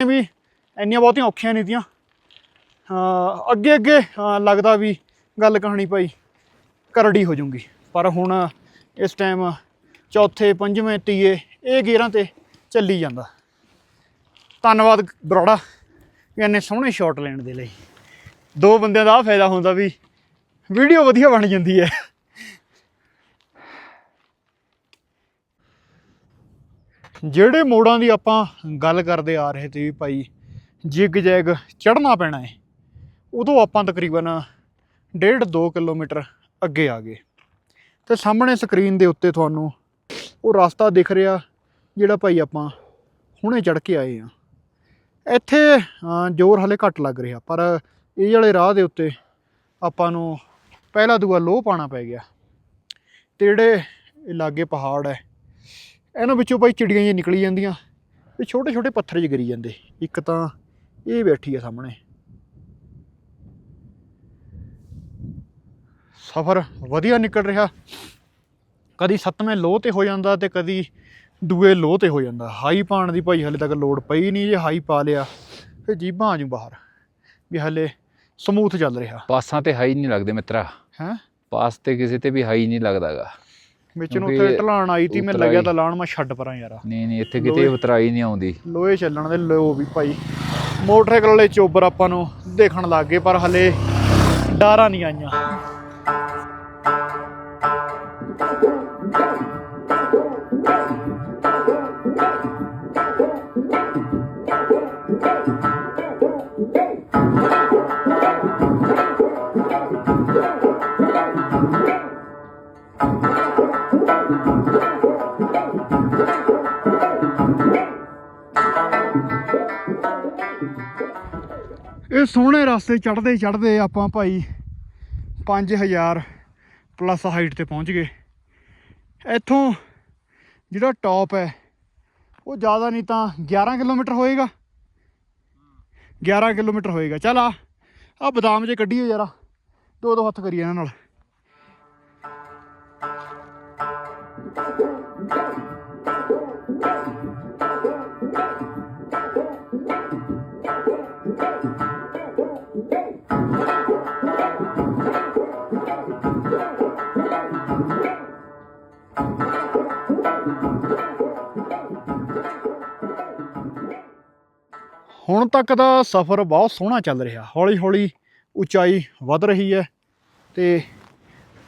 Speaker 2: ਵੀ ਇੰਨੀਆਂ ਬਹੁਤੀਆਂ ਔਖੀਆਂ ਨਹੀਂ ਹਾਂ ਅੱਗੇ ਅੱਗੇ ਲੱਗਦਾ ਵੀ ਗੱਲ ਕਹਾਣੀ ਭਾਈ। ਕਰੜੀ ਹੋ ਜੂਗੀ। ਪਰ ਹੁਣ ਇਸ ਟਾਈਮ ਚੌਥੇ, ਪੰਜਵੇਂ ਤੀਏ, ਇਹ ਗੇਰਾਂ ਤੇ ਚੱਲੀ ਜਾਂਦਾ। ਧੰਨਵਾਦ ਬਰੋੜਾ ਵੀ ਇੰਨੇ ਸੋਹਣੇ ਸ਼ਾਟ ਲੈਣ ਦੇ ਲਈ। ਦੋ ਬੰਦਿਆਂ ਦਾ ਆਹ ਫਾਇਦਾ ਹੁੰਦਾ ਵੀ ਵੀਡੀਓ ਵਧੀਆ ਬਣ ਜਾਂਦੀ ਹੈ। ਜਿਹੜੇ ਮੋੜਾਂ ਦੀ ਆਪਾਂ ਗੱਲ ਕਰਦੇ ਆ ਰਹੇ ਤੇ ਵੀ ਭਾਈ ਜਿਗ ਜੈਗ ਚੜਨਾ ਪੈਣਾ ਹੈ ਉਦੋਂ ਆਪਾਂ ਤਕਰੀਬਨ 1.5 2 ਕਿਲੋਮੀਟਰ ਅੱਗੇ ਆ ਗਏ। ਤੇ ਸਾਹਮਣੇ ਸਕਰੀਨ ਦੇ ਉੱਤੇ ਤੁਹਾਨੂੰ ਉਹ ਰਸਤਾ ਦਿਖ ਰਿਹਾ, ਜਿਹੜਾ ਭਾਈ ਆਪਾਂ ਹੁਣੇ ਚੜ ਕੇ ਆਏ ਆ ਇੱਥੇ ਜ਼ੋਰ ਹਲੇ ਘੱਟ ਲੱਗ ਰਿਹਾ, ਪਰ ਇਹ ਵਾਲੇ ਰਾਹ ਦੇ ਉੱਤੇ ਆਪਾਂ ਨੂੰ ਪਹਿਲਾ ਦੂਆ ਲੋਹ ਪਾਣਾ ਪੈ ਗਿਆ। ਤੇ ਜਿਹੜੇ ਇਹ ਲਾਗੇ ਪਹਾੜ ਹੈ, ਇਹਨਾਂ ਵਿੱਚੋਂ ਭਾਈ ਚਿੜੀਆਂ ਜਿਹੀਆਂ ਨਿਕਲੀ ਜਾਂਦੀਆਂ ਤੇ ਛੋਟੇ ਛੋਟੇ ਪੱਥਰ ਜਿਹੇ ਗਿਰੀ ਜਾਂਦੇ। ਇੱਕ ਤਾਂ ਇਹ ਬੈਠੀ ਆ ਸਾਹਮਣੇ। ਸਫ਼ਰ ਵਧੀਆ ਨਿਕਲ ਰਿਹਾ। ਕਦੀ ਸੱਤਵੇਂ ਲੋਹ ਤੇ ਹੋ ਜਾਂਦਾ ਤੇ ਕਦੀ ਦੂਏ ਲੋਹ ਤੇ ਹੋ ਜਾਂਦਾ। ਹਾਈ ਪਾਣ ਦੀ ਭਾਈ ਹਲੇ ਤੱਕ ਲੋੜ ਪਈ ਨਹੀਂ ਜੇ ਹਾਈ ਪਾ ਲਿਆ ਫਿਰ ਜੀਬਾਂ ਆ ਜੂ ਬਾਹਰ। ਵੀ ਹਲੇ ਸਮੂਥ ਚੱਲ ਰਿਹਾ।
Speaker 3: ਪਾਸਾਂ ਤੇ ਹਾਈ ਨਹੀਂ ਲੱਗਦੇ ਮਿੱਤਰਾ।
Speaker 2: ਹੈ?
Speaker 3: ਪਾਸ ਤੇ ਕਿਸੇ ਤੇ ਵੀ ਹਾਈ ਨਹੀਂ ਲੱਗਦਾਗਾ।
Speaker 2: ਵਿੱਚ ਨੂੰ ਉੱਥੇ ਢਲਾਣ ਆਈ ਤੀ ਮੈਂ ਲੱਗਿਆ ਤਾਂ ਲਾਣ ਮੈਂ ਛੱਡ ਪਰਾਂ ਯਾਰ।
Speaker 3: ਨਹੀਂ ਨਹੀਂ ਇੱਥੇ ਕਿਤੇ ਉਤਰਾਈ ਨਹੀਂ ਆਉਂਦੀ।
Speaker 2: ਲੋਹੇ ਚੱਲਣ ਦੇ ਲੋ ਵੀ ਭਾਈ। ਮੋਟਰਸਾਈਕਲ ਵਾਲੇ ਚੋਬਰ ਆਪਾਂ ਨੂੰ ਦੇਖਣ ਲੱਗ ਗਏ ਪਰ ਹਲੇ ਡਾਰਾਂ ਨਹੀਂ ਆਈਆਂ। ਇਹ ਸੋਹਣੇ ਰਸਤੇ ਚੜਦੇ ਚੜਦੇ ਆਪਾਂ ਭਾਈ 5000 ਪਲੱਸ ਹਾਈਟ ਤੇ ਪਹੁੰਚ ਗਏ। ਇੱਥੋਂ ਜਿਹੜਾ ਟੌਪ ਹੈ, ਉਹ ਜ਼ਿਆਦਾ ਨਹੀਂ ਤਾਂ 11 ਕਿਲੋਮੀਟਰ ਹੋਏਗਾ। 11 ਕਿਲੋਮੀਟਰ ਹੋਏਗਾ। ਚੱਲ ਆ ਆ ਬਦਾਮ ਜੇ ਕੱਢੀਓ ਯਾਰਾ। ਦੋ ਦੋ ਹੱਥ ਕਰੀਏ ਇਹਨਾਂ ਨਾਲ। ਹੁਣ ਤੱਕ ਦਾ ਸਫ਼ਰ ਬਹੁਤ ਸੋਹਣਾ ਚੱਲ ਰਿਹਾ। ਹੌਲੀ ਹੌਲੀ ਉਚਾਈ ਵੱਧ ਰਹੀ ਹੈ ਤੇ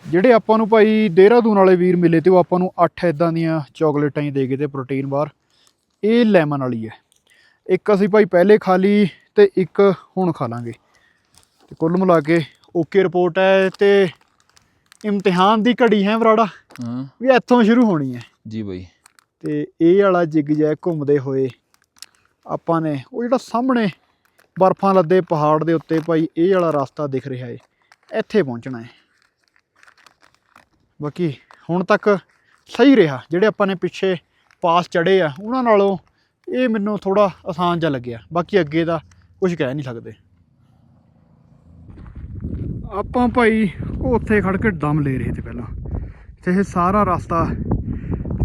Speaker 2: ਜਿਹੜੇ ਆਪਾਂ ਨੂੰ ਭਾਈ ਦੇਹਰਾਦੂਨ ਵਾਲੇ ਵੀਰ ਮਿਲੇ ਤੇ ਉਹ ਆਪਾਂ ਨੂੰ 8 ਇਦਾਂ ਦੀਆਂ ਚਾਕਲੇਟਾਂ ਹੀ ਦੇ ਗਏ ਤੇ ਪ੍ਰੋਟੀਨ ਬਾਰ। ਇਹ ਲੈਮਨ ਵਾਲੀ ਹੈ। ਇੱਕ ਅਸੀਂ ਭਾਈ ਪਹਿਲੇ ਖਾ ਲਈ ਤੇ ਇੱਕ ਹੁਣ ਖਾ ਲਾਂਗੇ। ਤੇ ਕੁੱਲ ਮਿਲਾ ਕੇ ਓਕੇ ਰਿਪੋਰਟ ਹੈ ਤੇ ਇਮਤਿਹਾਨ ਦੀ ਘੜੀ ਹੈ ਬਰਾੜਾ
Speaker 3: ਹਾਂ।
Speaker 2: ਵੀ ਇੱਥੋਂ ਸ਼ੁਰੂ ਹੋਣੀ ਹੈ।
Speaker 3: ਜੀ ਬਾਈ।
Speaker 2: ਤੇ ਇਹ ਵਾਲਾ ਜਿਗ ਜੈ ਘੁੰਮਦੇ ਹੋਏ ਆਪਾਂ ਨੇ, ਉਹ ਜਿਹੜਾ ਸਾਹਮਣੇ ਬਰਫਾਂ ਲੱਦੇ ਪਹਾੜ ਦੇ ਉੱਤੇ ਭਾਈ, ਇਹ ਵਾਲਾ ਰਸਤਾ ਦਿਖ ਰਿਹਾ ਏ। ਇੱਥੇ ਪਹੁੰਚਣਾ ਹੈ ਬਾਕੀ ਹੁਣ ਤੱਕ ਸਹੀ ਰਿਹਾ, ਜਿਹੜੇ ਆਪਾਂ ਨੇ ਪਿੱਛੇ ਪਾਸ ਚੜੇ ਆ, ਉਹਨਾਂ ਨਾਲੋਂ ਇਹ ਮੈਨੂੰ ਥੋੜਾ ਆਸਾਨ ਜਿਹਾ ਲੱਗਿਆ। ਬਾਕੀ ਅੱਗੇ ਦਾ ਕੁਝ ਕਹਿ ਨਹੀਂ ਸਕਦੇ। ਆਪਾਂ ਭਾਈ ਉੱਥੇ ਖੜ ਕੇ ਦਮ ਲੈ ਰਹੇ ਤੇ ਪਹਿਲਾਂ। ਤੇ ਇਹ ਸਾਰਾ ਰਸਤਾ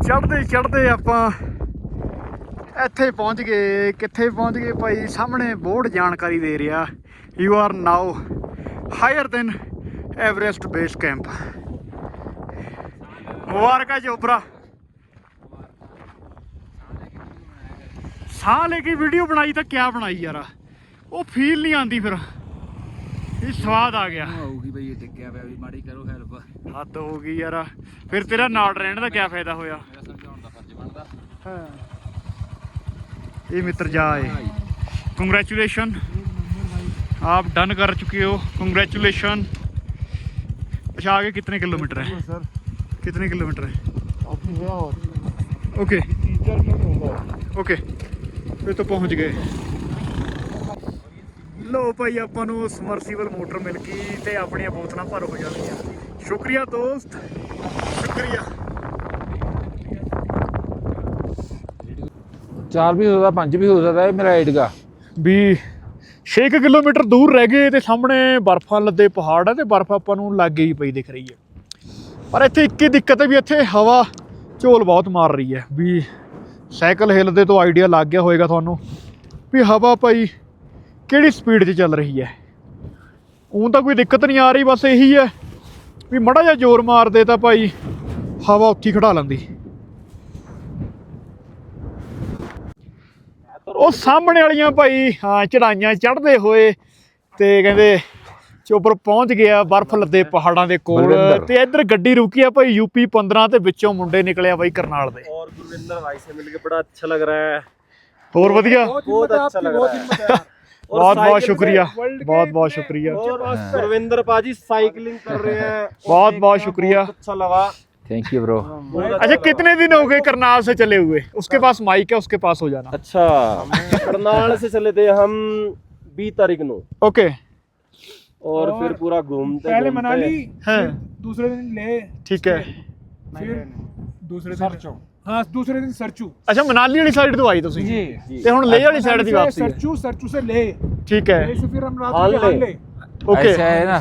Speaker 2: ਚੜਦੇ ਚੜਦੇ ਆਪਾਂ ਇੱਥੇ ਪਹੁੰਚ ਗਏ ਕਿੱਥੇ ਪਹੁੰਚ ਗਏ ਭਾਈ? ਸਾਹਮਣੇ ਬੋਰਡ ਜਾਣਕਾਰੀ ਦੇ ਰਿਹਾ। You are now higher than Everest base camp ਮੁਬਾਰਕਾ ਚੋਪਰਾ ਸਾਹ ਲੈ ਕੇ ਵੀਡੀਓ ਬਣਾਈ ਤਾਂ ਕਿਆ ਬਣਾਈ ਯਾਰ? ਉਹ ਫੀਲ ਨਹੀਂ ਆਂਦੀ ਫਿਰ। ਇਹ ਸਵਾਦ ਆ ਗਿਆ।
Speaker 3: ਆਊਗੀ ਬਈ ਇਹ ਟਿੱਕਿਆ ਪਿਆ ਵੀ ਮਾੜੀ ਕਰੋ ਹੈਲਪ
Speaker 2: ਹੱਦ ਹੋ ਗਈ ਯਾਰ। ਫਿਰ ਤੇਰਾ ਨਾਲ ਰਹਿਣ ਦਾ ਕੀ ਫਾਇਦਾ ਹੋਇਆ?
Speaker 3: ਮੇਰਾ ਸਮਝਾਉਣ ਦਾ ਫਰਜ਼ ਬਣਦਾ।
Speaker 2: ਹਾਂ। ਇਹ ਮਿੱਤਰ ਜਾ ਏ ਕੰਗ੍ਰੈਚੁਲੇਸ਼ਨ आप डन कर चुके हो कंग्रेचुलेशन अच्छा आगे कितने किलोमीटर है
Speaker 1: सर
Speaker 2: कितने किलोमीटर है
Speaker 1: आपकी है और
Speaker 2: ओके
Speaker 1: टीचर में होगा
Speaker 2: ਓਕੇ ਫਿਰ ਤੋਂ ਪਹੁੰਚ ਗਏ ਲੋ ਭਾਈ ਆਪਾਂ ਨੂੰ ਸਮਰਸੀਬਲ ਮੋਟਰ ਮਿਲ ਗਈ ਤੇ ਆਪਣੀਆਂ ਬੋਤਲਾਂ ਭਰ ਹੋ ਜਾਣਗੀਆਂ ਸ਼ੁਕਰੀਆ ਦੋਸਤ ਸ਼ੁਕਰੀਆ
Speaker 3: ਚਾਰ ਵੀ ਹੋ ਸਕਦਾ, ਪੰਜ ਵੀ ਹੋ ਸਕਦਾ, ਇਹ ਮੇਰਾ ਆਈਡੀਆ
Speaker 2: ਵੀ 6 ਕਿਲੋਮੀਟਰ ਦੂਰ ਰਹਿ ਗਏ ਤੇ ਸਾਹਮਣੇ ਬਰਫਾਂ ਲੱਦੇ ਪਹਾੜ ਆ ਤੇ ਬਰਫ਼ ਆਪਾਂ ਨੂੰ ਲੱਗ ਗਈ ਪਈ ਦਿਖ ਰਹੀ ਹੈ। ਪਰ ਇੱਥੇ ਇੱਕ ਹੀ ਦਿੱਕਤ ਹੈ ਵੀ ਇੱਥੇ ਹਵਾ ਝੋਲ ਬਹੁਤ ਮਾਰ ਰਹੀ ਹੈ। ਵੀ ਸਾਈਕਲ ਹਿੱਲਦੇ ਤੋਂ ਆਈਡੀਆ ਲੱਗ ਗਿਆ ਹੋਵੇਗਾ ਤੁਹਾਨੂੰ ਵੀ ਹਵਾ ਭਾਈ ਕਿਹੜੀ ਸਪੀਡ 'ਚ ਚੱਲ ਰਹੀ ਹੈ। ਉਂ ਤਾਂ ਕੋਈ ਦਿੱਕਤ ਨਹੀਂ ਆ ਰਹੀ, ਬਸ ਇਹੀ ਹੈ ਵੀ ਮੜਾ ਜਿਹਾ ਜ਼ੋਰ ਮਾਰਦੇ ਤਾਂ ਭਾਈ ਹਵਾ ਉੱਥੇ ਹੀ ਖੜਾ ਲੈਂਦੀ। ਉਹ ਸਾਹਮਣੇ ਵਾਲੀਆਂ ਭਾਈ ਹਾਂ ਚੜਾਈਆਂ ਚੜਦੇ ਹੋਏ ਤੇ ਕਹਿੰਦੇ ਚੋਪਰ ਪਹੁੰਚ ਗਿਆ ਬਰਫ਼ ਲੱਦੇ ਪਹਾੜਾਂ ਦੇ ਕੋਲ ਤੇ ਇੱਧਰ ਗੱਡੀ ਰੁਕੀ ਆ ਭਾਈ ਯੂਪੀ 15 ਤੇ ਵਿੱਚੋਂ ਮੁੰਡੇ ਨਿਕਲਿਆ ਭਾਈ ਕਰਨਾਲ ਦੇ।
Speaker 1: ਔਰ ਗੁਰਵਿੰਦਰ ਭਾਈ ਸੇ ਮਿਲ ਕੇ ਬੜਾ ਅੱਛਾ ਲੱਗ ਰਿਹਾ ਹੈ।
Speaker 2: ਹੋਰ ਵਧੀਆ?
Speaker 1: ਬਹੁਤ ਅੱਛਾ ਲੱਗ ਰਹਾ
Speaker 2: ਬਹੁਤ ਬਹੁਤ ਸ਼ੁਕਰੀਆ। ਬਹੁਤ ਬਹੁਤ ਸ਼ੁਕਰੀਆ।
Speaker 1: ਗੁਰਵਿੰਦਰ ਪਾਜੀ ਸਾਈਕਲਿੰਗ ਕਰ ਰਿਹਾ ਹੈ। ਬਹੁਤ ਬਹੁਤ
Speaker 2: ਸ਼ੁਕਰੀਆ।
Speaker 1: ਅੱਛਾ
Speaker 2: ਲਗਾ। शुक्रिया।
Speaker 1: बहुत अच्छा लगा
Speaker 3: ਥੈਂਕ ਯੂ bro
Speaker 1: बहुत
Speaker 2: अच्छा कितने दिन हो गए करनाल से चले हुए उसके पास माइक है उसके पास हो जाना
Speaker 1: अच्छा करनाल से चले थे हम बीस तारीख को
Speaker 2: ओके
Speaker 1: और फिर पूरा घूमते
Speaker 4: पहले
Speaker 1: घूमते-
Speaker 4: मनाली
Speaker 2: हाँ
Speaker 4: दूसरे दिन ले
Speaker 2: ठीक है
Speaker 4: फिर दूसरे दिन हाँ दूसरे दिन सरचू
Speaker 2: ਅੱਛਾ ਮਨਾਲੀ ਵਾਲੀ ਸਾਈਡ ਤੋਂ ਆਈ ਤੁਸੀਂ
Speaker 1: जी।
Speaker 2: ਤੇ ਹੁਣ ਲੇਹ ਵਾਲੀ ਸਾਈਡ ਦੀ
Speaker 4: से
Speaker 2: ਵਾਪਸੀ ਹੈ
Speaker 4: सरचू सरचू से ले
Speaker 2: ਠੀਕ है
Speaker 4: ले से फिर हम रात
Speaker 1: हाल
Speaker 4: को हाल
Speaker 1: ले।
Speaker 4: ले
Speaker 2: ओके
Speaker 3: ऐसा है ना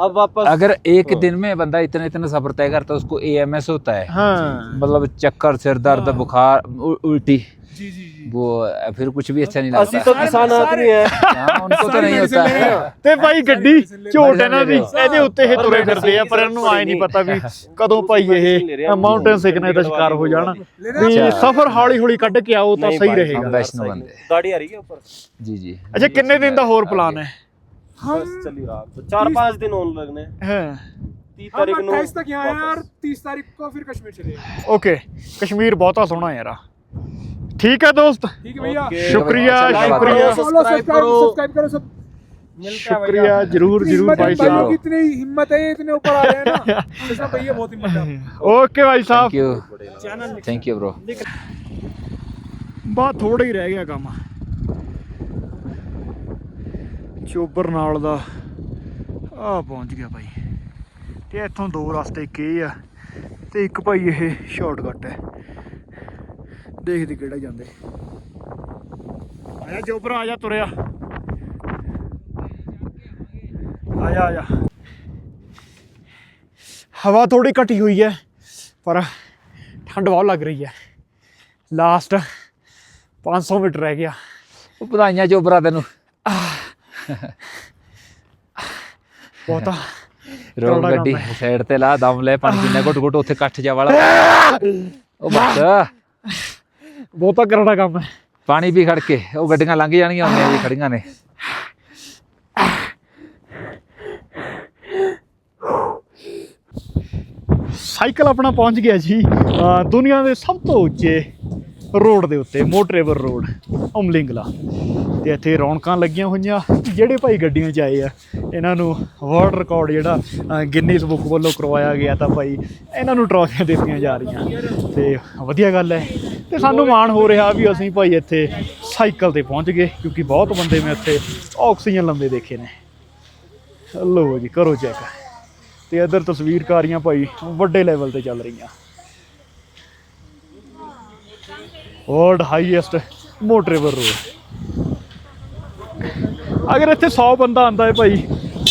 Speaker 1: अब वापस
Speaker 3: अगर एक दिन में बंदा इतना इतना सफर तय करता है उसको एएमएस होता है
Speaker 2: हाँ
Speaker 3: मतलब चक्कर सिर दर्द बुखार उ- उल्टी
Speaker 4: जी जी जी
Speaker 3: वो फिर कुछ भी अच्छा नहीं
Speaker 1: ਅਸੀਂ
Speaker 3: लगता
Speaker 1: ਤਾਂ ਕਿਸਾਨ ਆਦਮੀ ਹੈ
Speaker 3: हाँ, उनको तो नहीं होता है
Speaker 2: ਤੇ ਭਾਈ ਗੱਡੀ ਝੋਟ ਇਹਨਾਂ ਦੀ
Speaker 3: medicine
Speaker 2: ਇਹਦੇ ਉੱਤੇ ਇਹ ਤੁਰੇ ਫਿਰਦੇ ਆ ਪਰ ਇਹਨਾਂ ਨੂੰ ਆਏ ਨਹੀਂ ਪਤਾ ਵੀ ਕਦੋਂ ਭਾਈ ਇਹ ਮਾਊਂਟੇਨ ਸਿਕਨੈਸ ਦਾ ਸ਼ਿਕਾਰ ਹੋ ਜਾਣ ਵੀ ਸਫਰ ਹੌਲੀ ਹੌਲੀ ਕੱਢ ਕੇ ਆਓ ਤਾਂ
Speaker 1: ਨਹੀਂ
Speaker 2: ਸਹੀ
Speaker 1: ਭਾਈ,
Speaker 2: ਰਹੇਗਾ
Speaker 3: हम वैष्णो बंदे
Speaker 1: गाड़ी आ रही है ऊपर
Speaker 3: जी जी
Speaker 2: ਅੱਛਾ ਕਿੰਨੇ ਦਿਨ ਦਾ ਹੋਰ ਪਲਾਨ ਹੈ
Speaker 1: हम चली रात। तो चार पाँच दिन और लगने
Speaker 4: अट्ठाईस तक यहाँ तीस तारीख को फिर कश्मीर चले
Speaker 2: ओके कश्मीर यार। ठीक है दोस्त
Speaker 4: ठीक है भैया।
Speaker 2: शुक्रिया
Speaker 3: बात
Speaker 2: शुक्रिया।
Speaker 4: सब्सक्राइब
Speaker 1: करो।
Speaker 4: सब।
Speaker 2: शुक्रिया ज़रूर ज़रूर भाई साहब।
Speaker 4: इतनी हिम्मत है इतने ऊपर आ गए ना। तो भैया बहुत हिम्मत है।
Speaker 2: ओके भाई
Speaker 3: थैंक
Speaker 2: साहब
Speaker 3: यू थैंक यू ब्रो
Speaker 2: बात थोड़ा ही रह गया काम। ਚੋਬਰ ਨਾਲ ਦਾ। ਆ ਪਹੁੰਚ ਗਿਆ ਭਾਈ। ਤੇ ਇੱਥੋਂ ਦੋ ਰਸਤੇ ਇੱਕ ਇਹ ਆ ਤੇ ਇੱਕ ਭਾਈ ਇਹ ਸ਼ਾਰਟਕਟ ਹੈ। ਦੇਖਦੇ ਕਿਹੜਾ ਜਾਂਦੇ। ਆਇਆ ਚੋਬਰ ਆ ਜਾ ਤੁਰਿਆ। ਆਇਆ ਆਇਆ। ਹਵਾ ਥੋੜੀ ਘਟੀ ਹੋਈ ਹੈ ਪਰ ਠੰਡ ਬਹੁਤ ਲੱਗ ਰਹੀ ਹੈ। ਲਾਸਟ 500 ਮੀਟਰ ਰਹਿ ਗਿਆ।
Speaker 3: ਉਹ ਵਧਾਈਆਂ ਚੋਬਰਾ ਤੈਨੂੰ।
Speaker 2: ਬਹੁਤਾ
Speaker 3: ਰੋਕ ਗੱਡੀ। ਸਾਈਡ ਤੇ ਲਾ ਦਮ ਲੈ ਪਾਣੀ ਪੀਣਾ ਘੁੱਟ ਘੁੱਟ ਉੱਥੇ ਕੱਠ ਜਾ ਵਾਲਾ ਉਹ ਬਸ
Speaker 2: ਬਹੁਤਾ ਕਰੜਾ ਕੰਮ ਹੈ
Speaker 3: ਪਾਣੀ ਵੀ ਖੜ ਕੇ ਉਹ ਗੱਡੀਆਂ ਲੰਘ ਜਾਣਗੀਆਂ ਉਹਨੇ ਵੀ ਖੜੀਆਂ ਨੇ
Speaker 2: ਸਾਈਕਲ ਆਪਣਾ ਪਹੁੰਚ ਗਿਆ ਜੀ ਦੁਨੀਆ ਦੇ ਸਭ ਤੋਂ ਉੱਚੇ ਰੋਡ ਦੇ ਉੱਤੇ ਮੋਟਰੇਵਰ ਰੋਡ ਉਮਲਿੰਗਲਾ ਤੇ ਇੱਥੇ ਰੌਣਕਾਂ ਲੱਗੀਆਂ ਹੋਈਆਂ। ਜਿਹੜੇ ਭਾਈ ਗੱਡੀਆਂ 'ਚ ਆਏ ਆ, ਇਹਨਾਂ ਨੂੰ ਵਰਲਡ ਰਿਕਾਰਡ ਜਿਹੜਾ ਗਿਨੀਜ਼ ਬੁੱਕ ਵੱਲੋਂ ਕਰਵਾਇਆ ਗਿਆ ਤਾਂ ਭਾਈ ਇਹਨਾਂ ਨੂੰ ਟਰੋਫੀਆਂ ਦਿੱਤੀਆਂ ਜਾ ਰਹੀਆਂ। ਤੇ ਵਧੀਆ ਗੱਲ ਹੈ। ਤੇ ਸਾਨੂੰ ਮਾਣ ਹੋ ਰਿਹਾ ਵੀ ਅਸੀਂ ਭਾਈ ਇੱਥੇ ਸਾਈਕਲ ਤੇ ਪਹੁੰਚ ਗਏ, ਕਿਉਂਕਿ ਬਹੁਤ ਬੰਦੇ ਮੈਂ ਇੱਥੇ ਆਕਸੀਜਨ ਲੰਬੇ ਦੇਖੇ ਨੇ। ਲਓ ਜੀ, ਕਰੋ ਚੈੱਕ ਤੇ ਇੱਧਰ ਤਸਵੀਰਕਾਰੀਆਂ ਭਾਈ ਵੱਡੇ ਲੈਵਲ ਤੇ ਚੱਲ ਰਹੀਆਂ। ਵਰਲਡ ਹਾਈਐਸਟ ਮੋਟਰੇਬਲ ਰੋਡ ਅਗਰ ਇੱਥੇ 100 ਬੰਦਾ ਆਂਦਾ ਹੈ ਭਾਈ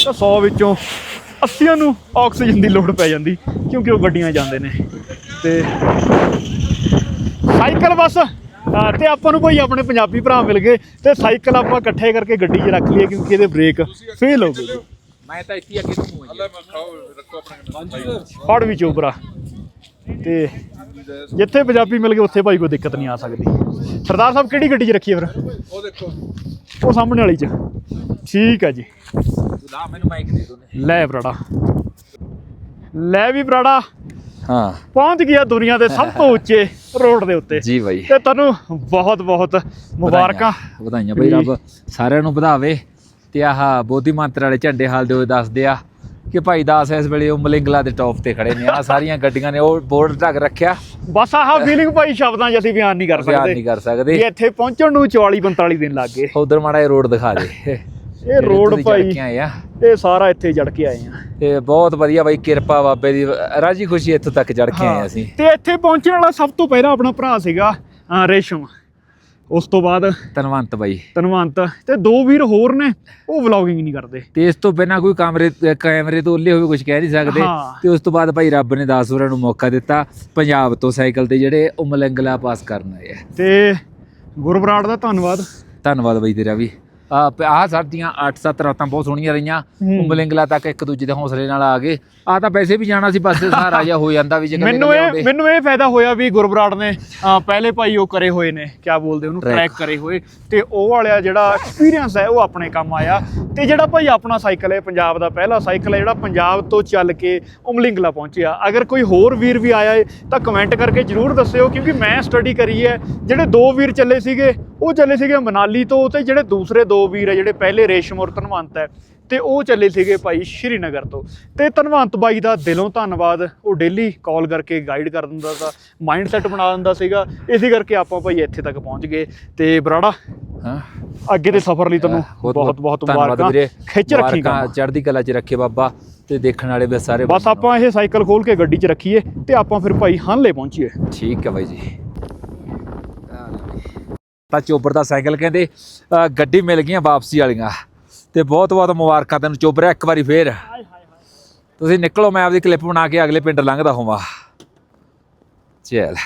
Speaker 2: ਤਾਂ 100 ਵਿੱਚੋਂ 80 ਨੂੰ ਆਕਸੀਜਨ ਦੀ ਲੋੜ ਪੈ ਜਾਂਦੀ ਕਿਉਂਕਿ ਉਹ ਗੱਡੀਆਂ ਜਾਂਦੇ ਨੇ। ਤੇ ਸਾਈਕਲ ਬਸ ਤੇ ਆਪਾਂ ਨੂੰ ਭਾਈ ਆਪਣੇ ਪੰਜਾਬੀ ਭਰਾ ਮਿਲ ਗਏ ਤੇ ਸਾਈਕਲ ਆਪਾਂ ਇਕੱਠੇ ਕਰਕੇ ਗੱਡੀ 'ਚ ਰੱਖ ਲਈਏ ਕਿਉਂਕਿ ਇਹਦੇ ਬ੍ਰੇਕ ਫੇਲ ਹੋ ਗਏ।
Speaker 3: ਮੈਂ ਤਾਂ ਇੱਥੇ ਅੱਗੇ ਨੂੰ
Speaker 2: ਫੜ ਵੀ ਚੋਬਰਾ ਤੇ ਜਿੱਥੇ ਪੰਜਾਬੀ ਮਿਲ ਗਏ ਉੱਥੇ ਭਾਈ ਕੋਈ ਦਿੱਕਤ ਨਹੀਂ ਆ ਸਕਦੀ। ਸਰਦਾਰ ਸਾਹਿਬ ਕਿਹੜੀ ਗੱਡੀ 'ਚ ਰੱਖੀਏ ਫਿਰ?
Speaker 4: ਉਹ ਦੇਖੋ।
Speaker 2: ਉਹ ਸਾਹਮਣੇ ਵਾਲੀ 'ਚ। ਠੀਕ ਹੈ ਜੀ।
Speaker 3: ਲਾ ਮੈਨੂੰ ਮਾਈਕ ਦੇ ਦੋ
Speaker 2: ਲੈ ਬਰਾੜਾ। ਲੈ ਵੀ ਬਰਾੜਾ।
Speaker 3: ਹਾਂ।
Speaker 2: ਪਹੁੰਚ ਗਿਆ ਦੁਨੀਆ ਦੇ ਸਭ ਤੋਂ ਉੱਚੇ ਰੋਡ ਦੇ ਉੱਤੇ।
Speaker 3: ਜੀ ਬਾਈ।
Speaker 2: ਤੇ ਤੁਹਾਨੂੰ ਬਹੁਤ ਬਹੁਤ ਮੁਬਾਰਕਾਂ।
Speaker 3: ਵਧਾਈਆਂ ਬਈ ਰੱਬ ਸਾਰਿਆਂ ਨੂੰ ਵਧਾਵੇ। ਤੇ ਆਹ ਬੋਧੀ ਮੰਤਰ ਵਾਲੇ ਝੰਡੇ ਹਾਲ ਦੇ ਦੱਸਦੇ ਆ ਕਿ ਭਾਈ ਦਾਸ ਇਸ ਵੇਲੇ ਉਹ ਮਲਿੰਗਲਾ ਦੇ ਟੌਪ ਤੇ ਖੜੇ ਨੇ। ਆ ਸਾਰੀਆਂ ਗੱਡੀਆਂ ਨੇ ਉਹ ਬੋਰਡ ਢੱਕ ਰੱਖਿਆ।
Speaker 2: ਬਸ ਆਹ ਫੀਲਿੰਗ ਭਾਈ ਸ਼ਬਦਾਂ 'ਚ ਅਸੀਂ ਬਿਆਨ ਨਹੀਂ ਕਰ
Speaker 3: ਬਿਆਨ
Speaker 2: ਸਕਦੇ।
Speaker 3: ਨਹੀਂ ਕਰ
Speaker 2: ਵੀ
Speaker 3: ਸਕਦੇ
Speaker 2: ਇੱਥੇ ਪਹੁੰਚਣ ਨੂੰ 44 45 ਦਿਨ ਲੱਗ ਗਏ।
Speaker 3: ਉਧਰ ਮਾੜਾ ਇਹ ਰੋਡ ਦਿਖਾ ਦੇ।
Speaker 2: ਇਹ ਰੋਡ ਭਾਈ ਇਹ ਸਾਰਾ ਇੱਥੇ ਜੜ ਕੇ ਆਏ ਆ।
Speaker 3: ਤੇ ਬਹੁਤ ਵਧੀਆ ਬਾਈ ਕਿਰਪਾ ਬਾਬੇ ਦੀ। ਰਾਜੀ ਖੁਸ਼ੀ ਇੱਥੋਂ ਤੱਕ ਚੜ ਕੇ ਆਏ ਅਸੀਂ।
Speaker 2: ਤੇ ਇੱਥੇ ਪਹੁੰਚਣ ਵਾਲਾ ਸਭ ਤੋਂ ਪਹਿਲਾਂ ਆਪਣਾ ਭਰਾ ਸੀਗਾ ਰੇਸ਼ਮ। ਉਸ ਤੋਂ ਬਾਅਦ
Speaker 3: ਧੰਨਵੰਤ ਬਾਈ।
Speaker 2: ਧਨਵੰਤ ਤੇ ਦੋ ਵੀਰ ਹੋਰ ਨੇ ਉਹ ਵਲੌਗਿੰਗ ਨਹੀਂ ਕਰਦੇ।
Speaker 3: ਤੇ ਇਸ ਤੋਂ ਬਿਨਾਂ ਕੋਈ ਕਮਰੇ ਕੈਮਰੇ ਤੋਂ ਉੱਲੇ ਹੋਏ ਕੁਝ ਕਹਿ ਨਹੀਂ ਸਕਦੇ। ਤੇ ਉਸ ਤੋਂ ਬਾਅਦ ਭਾਈ ਰੱਬ ਨੇ ਦਾਸ ਹੋਰਾਂ ਨੂੰ ਮੌਕਾ ਦਿੱਤਾ ਪੰਜਾਬ ਤੋਂ ਸਾਈਕਲ ਤੇ ਜਿਹੜੇ ਉਹ ਮਲਿੰਗਲਾ ਪਾਸ ਕਰਨ ਆਏ
Speaker 2: ਤੇ ਗੁਰਬਰਾੜ ਦਾ ਧੰਨਵਾਦ।
Speaker 3: ਧੰਨਵਾਦ ਬਾਈ ਤੇਰਾ ਵੀ। ਆਹ ਸਾਡੀਆਂ 8-7 ਰਾਤਾਂ ਬਹੁਤ ਸੋਹਣੀਆਂ ਰਹੀਆਂ
Speaker 2: ਹੂੰ।
Speaker 3: ਉਹ ਮਲਿੰਗਲਾ ਤੱਕ ਇੱਕ ਦੂਜੇ ਦੇ ਹੌਸਲੇ ਨਾਲ ਆ ਗਏ ਆ ਤਾਂ ਵੈਸੇ ਵੀ ਜਾਣਾ ਸੀ ਬੱਸ ਸਹਾਰਾ ਜਿਹਾ ਹੋ ਜਾਂਦਾ ਵੀ ਜੇ
Speaker 2: ਮੈਨੂੰ ਇਹ। ਮੈਨੂੰ ਇਹ ਫਾਇਦਾ ਹੋਇਆ ਵੀ ਗੁਰਬਰਾੜ ਨੇ ਪਹਿਲੇ ਭਾਈ ਉਹ ਕਰੇ ਹੋਏ ਨੇ ਕਿਆ ਬੋਲਦੇ ਉਹਨੂੰ। ਟਰੈਕ ਕਰੇ ਹੋਏ ਤੇ ਉਹ ਵਾਲਿਆ ਜਿਹੜਾ ਐਕਸਪੀਰੀਅੰਸ ਹੈ ਉਹ ਆਪਣੇ ਕੰਮ ਆਇਆ ਤੇ ਜਿਹੜਾ ਭਾਈ ਆਪਣਾ ਸਾਈਕਲ ਹੈ ਪੰਜਾਬ ਦਾ ਪਹਿਲਾ ਸਾਈਕਲ ਹੈ ਜਿਹੜਾ ਪੰਜਾਬ ਤੋਂ ਚੱਲ ਕੇ ਉਮਲਿੰਗਲਾ ਪਹੁੰਚਿਆ ਅਗਰ ਕੋਈ ਹੋਰ ਵੀਰ ਵੀ ਆਇਆ ਹੈ ਤਾਂ ਕਮੈਂਟ ਕਰਕੇ ਜਰੂਰ ਦੱਸਿਓ ਕਿਉਂਕਿ ਮੈਂ ਸਟੱਡੀ ਕਰੀ ਹੈ ਜਿਹੜੇ ਦੋ ਵੀਰ ਚੱਲੇ ਸੀਗੇ ਉਹ ਚੱਲੇ ਸੀਗੇ ਮਨਾਲੀ ਤੋਂ ਤੇ ਜਿਹੜੇ ਦੂਸਰੇ ਦੋ ਵੀਰ ਹੈ ਜਿਹੜੇ ਪਹਿਲੇ ਰੇਸ਼ਮ ਔਰ ਧਨਵੰਤ ਹੈ ਤੇ ਉਹ ਚੱਲੇ ਸੀਗੇ ਭਾਈ ਸ਼੍ਰੀਨਗਰ ਤੋਂ। ਤੇ ਧਨਵੰਤ ਬਾਈ ਦਾ ਦਿਲੋਂ ਧੰਨਵਾਦ ਉਹ ਡੇਲੀ ਕਾਲ ਕਰਕੇ ਗਾਈਡ ਕਰ ਦਿੰਦਾ ਸੀ ਮਾਈਂਡ ਸੈਟ ਬਣਾ ਦਿੰਦਾ ਸੀਗਾ। ਇਸੇ ਕਰਕੇ ਆਪਾਂ ਭਾਈ ਇੱਥੇ ਤੱਕ ਪਹੁੰਚ ਗਏ। ਤੇ ਬਰਾੜਾ
Speaker 3: ਹਾਂ।
Speaker 2: ਅੱਗੇ ਦੇ ਸਫ਼ਰ ਲਈ ਤੁਹਾਨੂੰ ਬਹੁਤ ਬਹੁਤ ਮੁਬਾਰਕਾਂ। ਖਿੱਚ ਰੱਖੀ ਕੰਮ।
Speaker 3: ਚੜ੍ਹਦੀ ਕਲਾ 'ਚ ਰੱਖੇ ਬਾਬਾ ਤੇ ਦੇਖਣ ਵਾਲੇ ਵੀ ਸਾਰੇ
Speaker 2: ਬਸ ਆਪਾਂ ਇਹ ਸਾਈਕਲ ਖੋਲ ਕੇ ਗੱਡੀ 'ਚ ਰੱਖੀਏ ਤੇ ਆਪਾਂ ਫਿਰ ਭਾਈ ਹਾਨਲੇ ਪਹੁੰਚੀਏ।
Speaker 3: ਠੀਕ ਹੈ ਬਾਈ ਜੀ। ਤਾਂ ਚੋਬਰ ਦਾ ਸਾਈਕਲ ਕਹਿੰਦੇ ਗੱਡੀ ਮਿਲ ਗਈਆਂ ਵਾਪਸੀ ਵਾਲੀਆਂ। ਤੇ ਬਹੁਤ ਬਹੁਤ ਮੁਬਾਰਕਾਂ ਤੈਨੂੰ ਚੋਬਰਿਆ, ਇੱਕ ਵਾਰੀ ਫੇਰ। ਤੁਸੀਂ ਨਿਕਲੋ, ਮੈਂ ਆਪਦੀ ਕਲਿੱਪ ਬਣਾ ਕੇ ਅਗਲੇ ਪਿੰਡ ਲੰਘਦਾ ਹੋਵਾਂ। ਚੱਲ।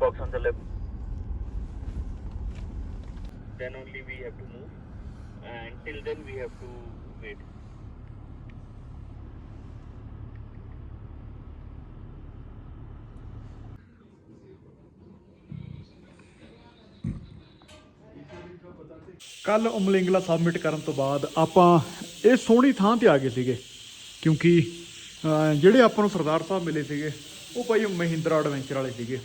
Speaker 1: Box on the left then only we have to move and till then we have to wait
Speaker 2: ਕੱਲ ਉਮਲਿੰਗਲਾ ਸਬਮਿਟ ਕਰਨ ਤੋਂ ਬਾਅਦ ਆਪਾਂ ਇਹ ਸੋਹਣੀ ਥਾਂ ਤੇ ਆ ਗਏ ਸੀਗੇ ਕਿਉਂਕਿ ਅਹ, ਜਿਹੜੇ ਆਪਾਂ ਨੂੰ ਸਰਦਾਰ ਸਾਹਿਬ ਮਿਲੇ ਸੀਗੇ, ਉਹ ਭਾਈ ਮਹਿੰਦਰਾ ਐਡਵੈਂਚਰ ਵਾਲੇ ਸੀਗੇ।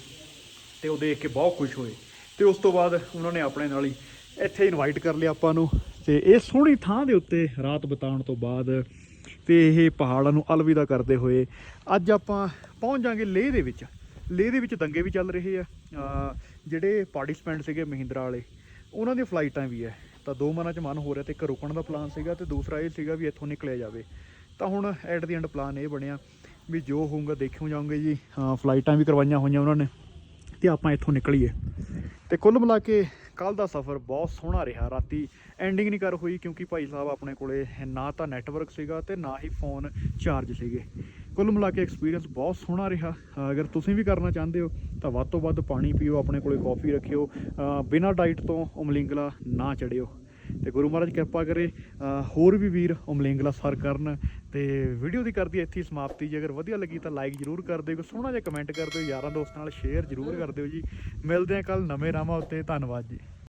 Speaker 2: ਤੇ ਉਹ ਦੇਖ ਕੇ ਬਹੁਤ ਖੁਸ਼ ਹੋਏ। ਤੇ ਉਸ ਤੋਂ ਬਾਅਦ ਉਹਨਾਂ ਨੇ ਆਪਣੇ ਨਾਲ ਹੀ ਇੱਥੇ ਇਨਵਾਈਟ ਕਰ ਲਿਆ ਆਪਾਂ ਨੂੰ। ਤੇ ਇਹ ਸੋਹਣੀ ਥਾਂ ਦੇ ਉੱਤੇ ਰਾਤ ਬਿਤਾਉਣ ਤੋਂ ਬਾਅਦ ਤੇ ਇਹ ਪਹਾੜਾਂ ਨੂੰ ਅਲਵਿਦਾ ਕਰਦੇ ਹੋਏ ਅੱਜ ਆਪਾਂ ਪਹੁੰਚ ਜਾਾਂਗੇ ਲੇਹ ਦੇ ਵਿੱਚ। ਲੇਹ ਦੇ ਵਿੱਚ ਦੰਗੇ ਵੀ ਚੱਲ ਰਹੇ ਆ। ਜਿਹੜੇ ਪਾਰਟਿਸਪੈਂਟ ਸੀਗੇ ਮਹਿੰਦਰਾ ਵਾਲੇ, ਉਹਨਾਂ ਦੀਆਂ ਫਲਾਈਟਾਂ ਵੀ ਹੈ ਤਾਂ ਦੋ ਮਨਾਂ 'ਚ ਮਨ ਹੋ ਰਿਹਾ ਤੇ ਇੱਕ ਰੁਕਣ ਦਾ ਪਲਾਨ ਸੀਗਾ ਤੇ ਦੂਸਰਾ ਇਹ ਸੀਗਾ ਵੀ ਇੱਥੋਂ ਨਿਕਲਿਆ ਜਾਵੇ। ਤਾਂ ਹੁਣ ਐਟ ਦੀ ਐਂਡ ਪਲਾਨ ਇਹ ਬਣਿਆ ਵੀ ਜੋ ਹੋਊਗਾ ਦੇਖਿਓ ਜਾਓਗੇ ਜੀ। ਫਲਾਈਟਾਂ ਵੀ ਕਰਵਾਈਆਂ ਹੋਈਆਂ ਉਹਨਾਂ ਨੇ ਤੇ ਆਪਾਂ ਇੱਥੋਂ ਨਿਕਲੀਏ। ਤੇ ਕੁੱਲ ਮਿਲਾ ਕੇ ਕੱਲ ਦਾ ਸਫ਼ਰ ਬਹੁਤ ਸੋਹਣਾ ਰਿਹਾ। ਰਾਤੀ ਐਂਡਿੰਗ ਨਹੀਂ ਕਰ ਹੋਈ ਕਿਉਂਕਿ ਭਾਈ ਸਾਹਿਬ ਆਪਣੇ ਕੋਲੇ ਨਾ ਤਾਂ ਨੈਟਵਰਕ ਸੀਗਾ ਤੇ ਨਾ ਹੀ ਫੋਨ ਚਾਰਜ ਸੀਗੇ। ਕੁੱਲ ਮਿਲਾ ਕੇ ਐਕਸਪੀਰੀਅੰਸ ਬਹੁਤ ਸੋਹਣਾ ਰਿਹਾ। ਅਗਰ ਤੁਸੀਂ ਵੀ ਕਰਨਾ ਚਾਹੁੰਦੇ ਹੋ ਤਾਂ ਵੱਧ ਤੋਂ ਵੱਧ ਪਾਣੀ ਪੀਓ, ਆਪਣੇ ਕੋਲੇ ਕਾਫੀ ਰੱਖਿਓ। ਬਿਨਾਂ ਡਾਈਟ ਤੋਂ ਉਮਲਿੰਗਲਾ ਨਾ ਚੜਿਓ। ਤੇ ਗੁਰੂ ਮਹਾਰਾਜ ਕਿਰਪਾ ਕਰੇ ਹੋਰ ਵੀ ਵੀਰ ਉਮਲਿੰਗਲਾ ਸਰ ਕਰਨ ਤੇ ਵੀਡੀਓ ਦੀ ਕਰਦੀ ਇੱਥੇ ਹੀ ਸਮਾਪਤੀ। ਜੇ ਅਗਰ ਵਧੀਆ ਲੱਗੀ ਤਾਂ ਲਾਈਕ ਜਰੂਰ ਕਰ ਦਿਓ ਸੋਹਣਾ ਜਿਹਾ ਕਮੈਂਟ ਕਰ ਦਿਓ, ਯਾਰਾਂ ਦੋਸਤਾਂ ਨਾਲ ਸ਼ੇਅਰ ਜਰੂਰ ਕਰ ਦਿਓ ਜੀ। ਮਿਲਦੇ ਹਾਂ ਕੱਲ ਨਵੇਂ ਰਾਮਾਂ ਉੱਤੇ, ਧੰਨਵਾਦ ਜੀ।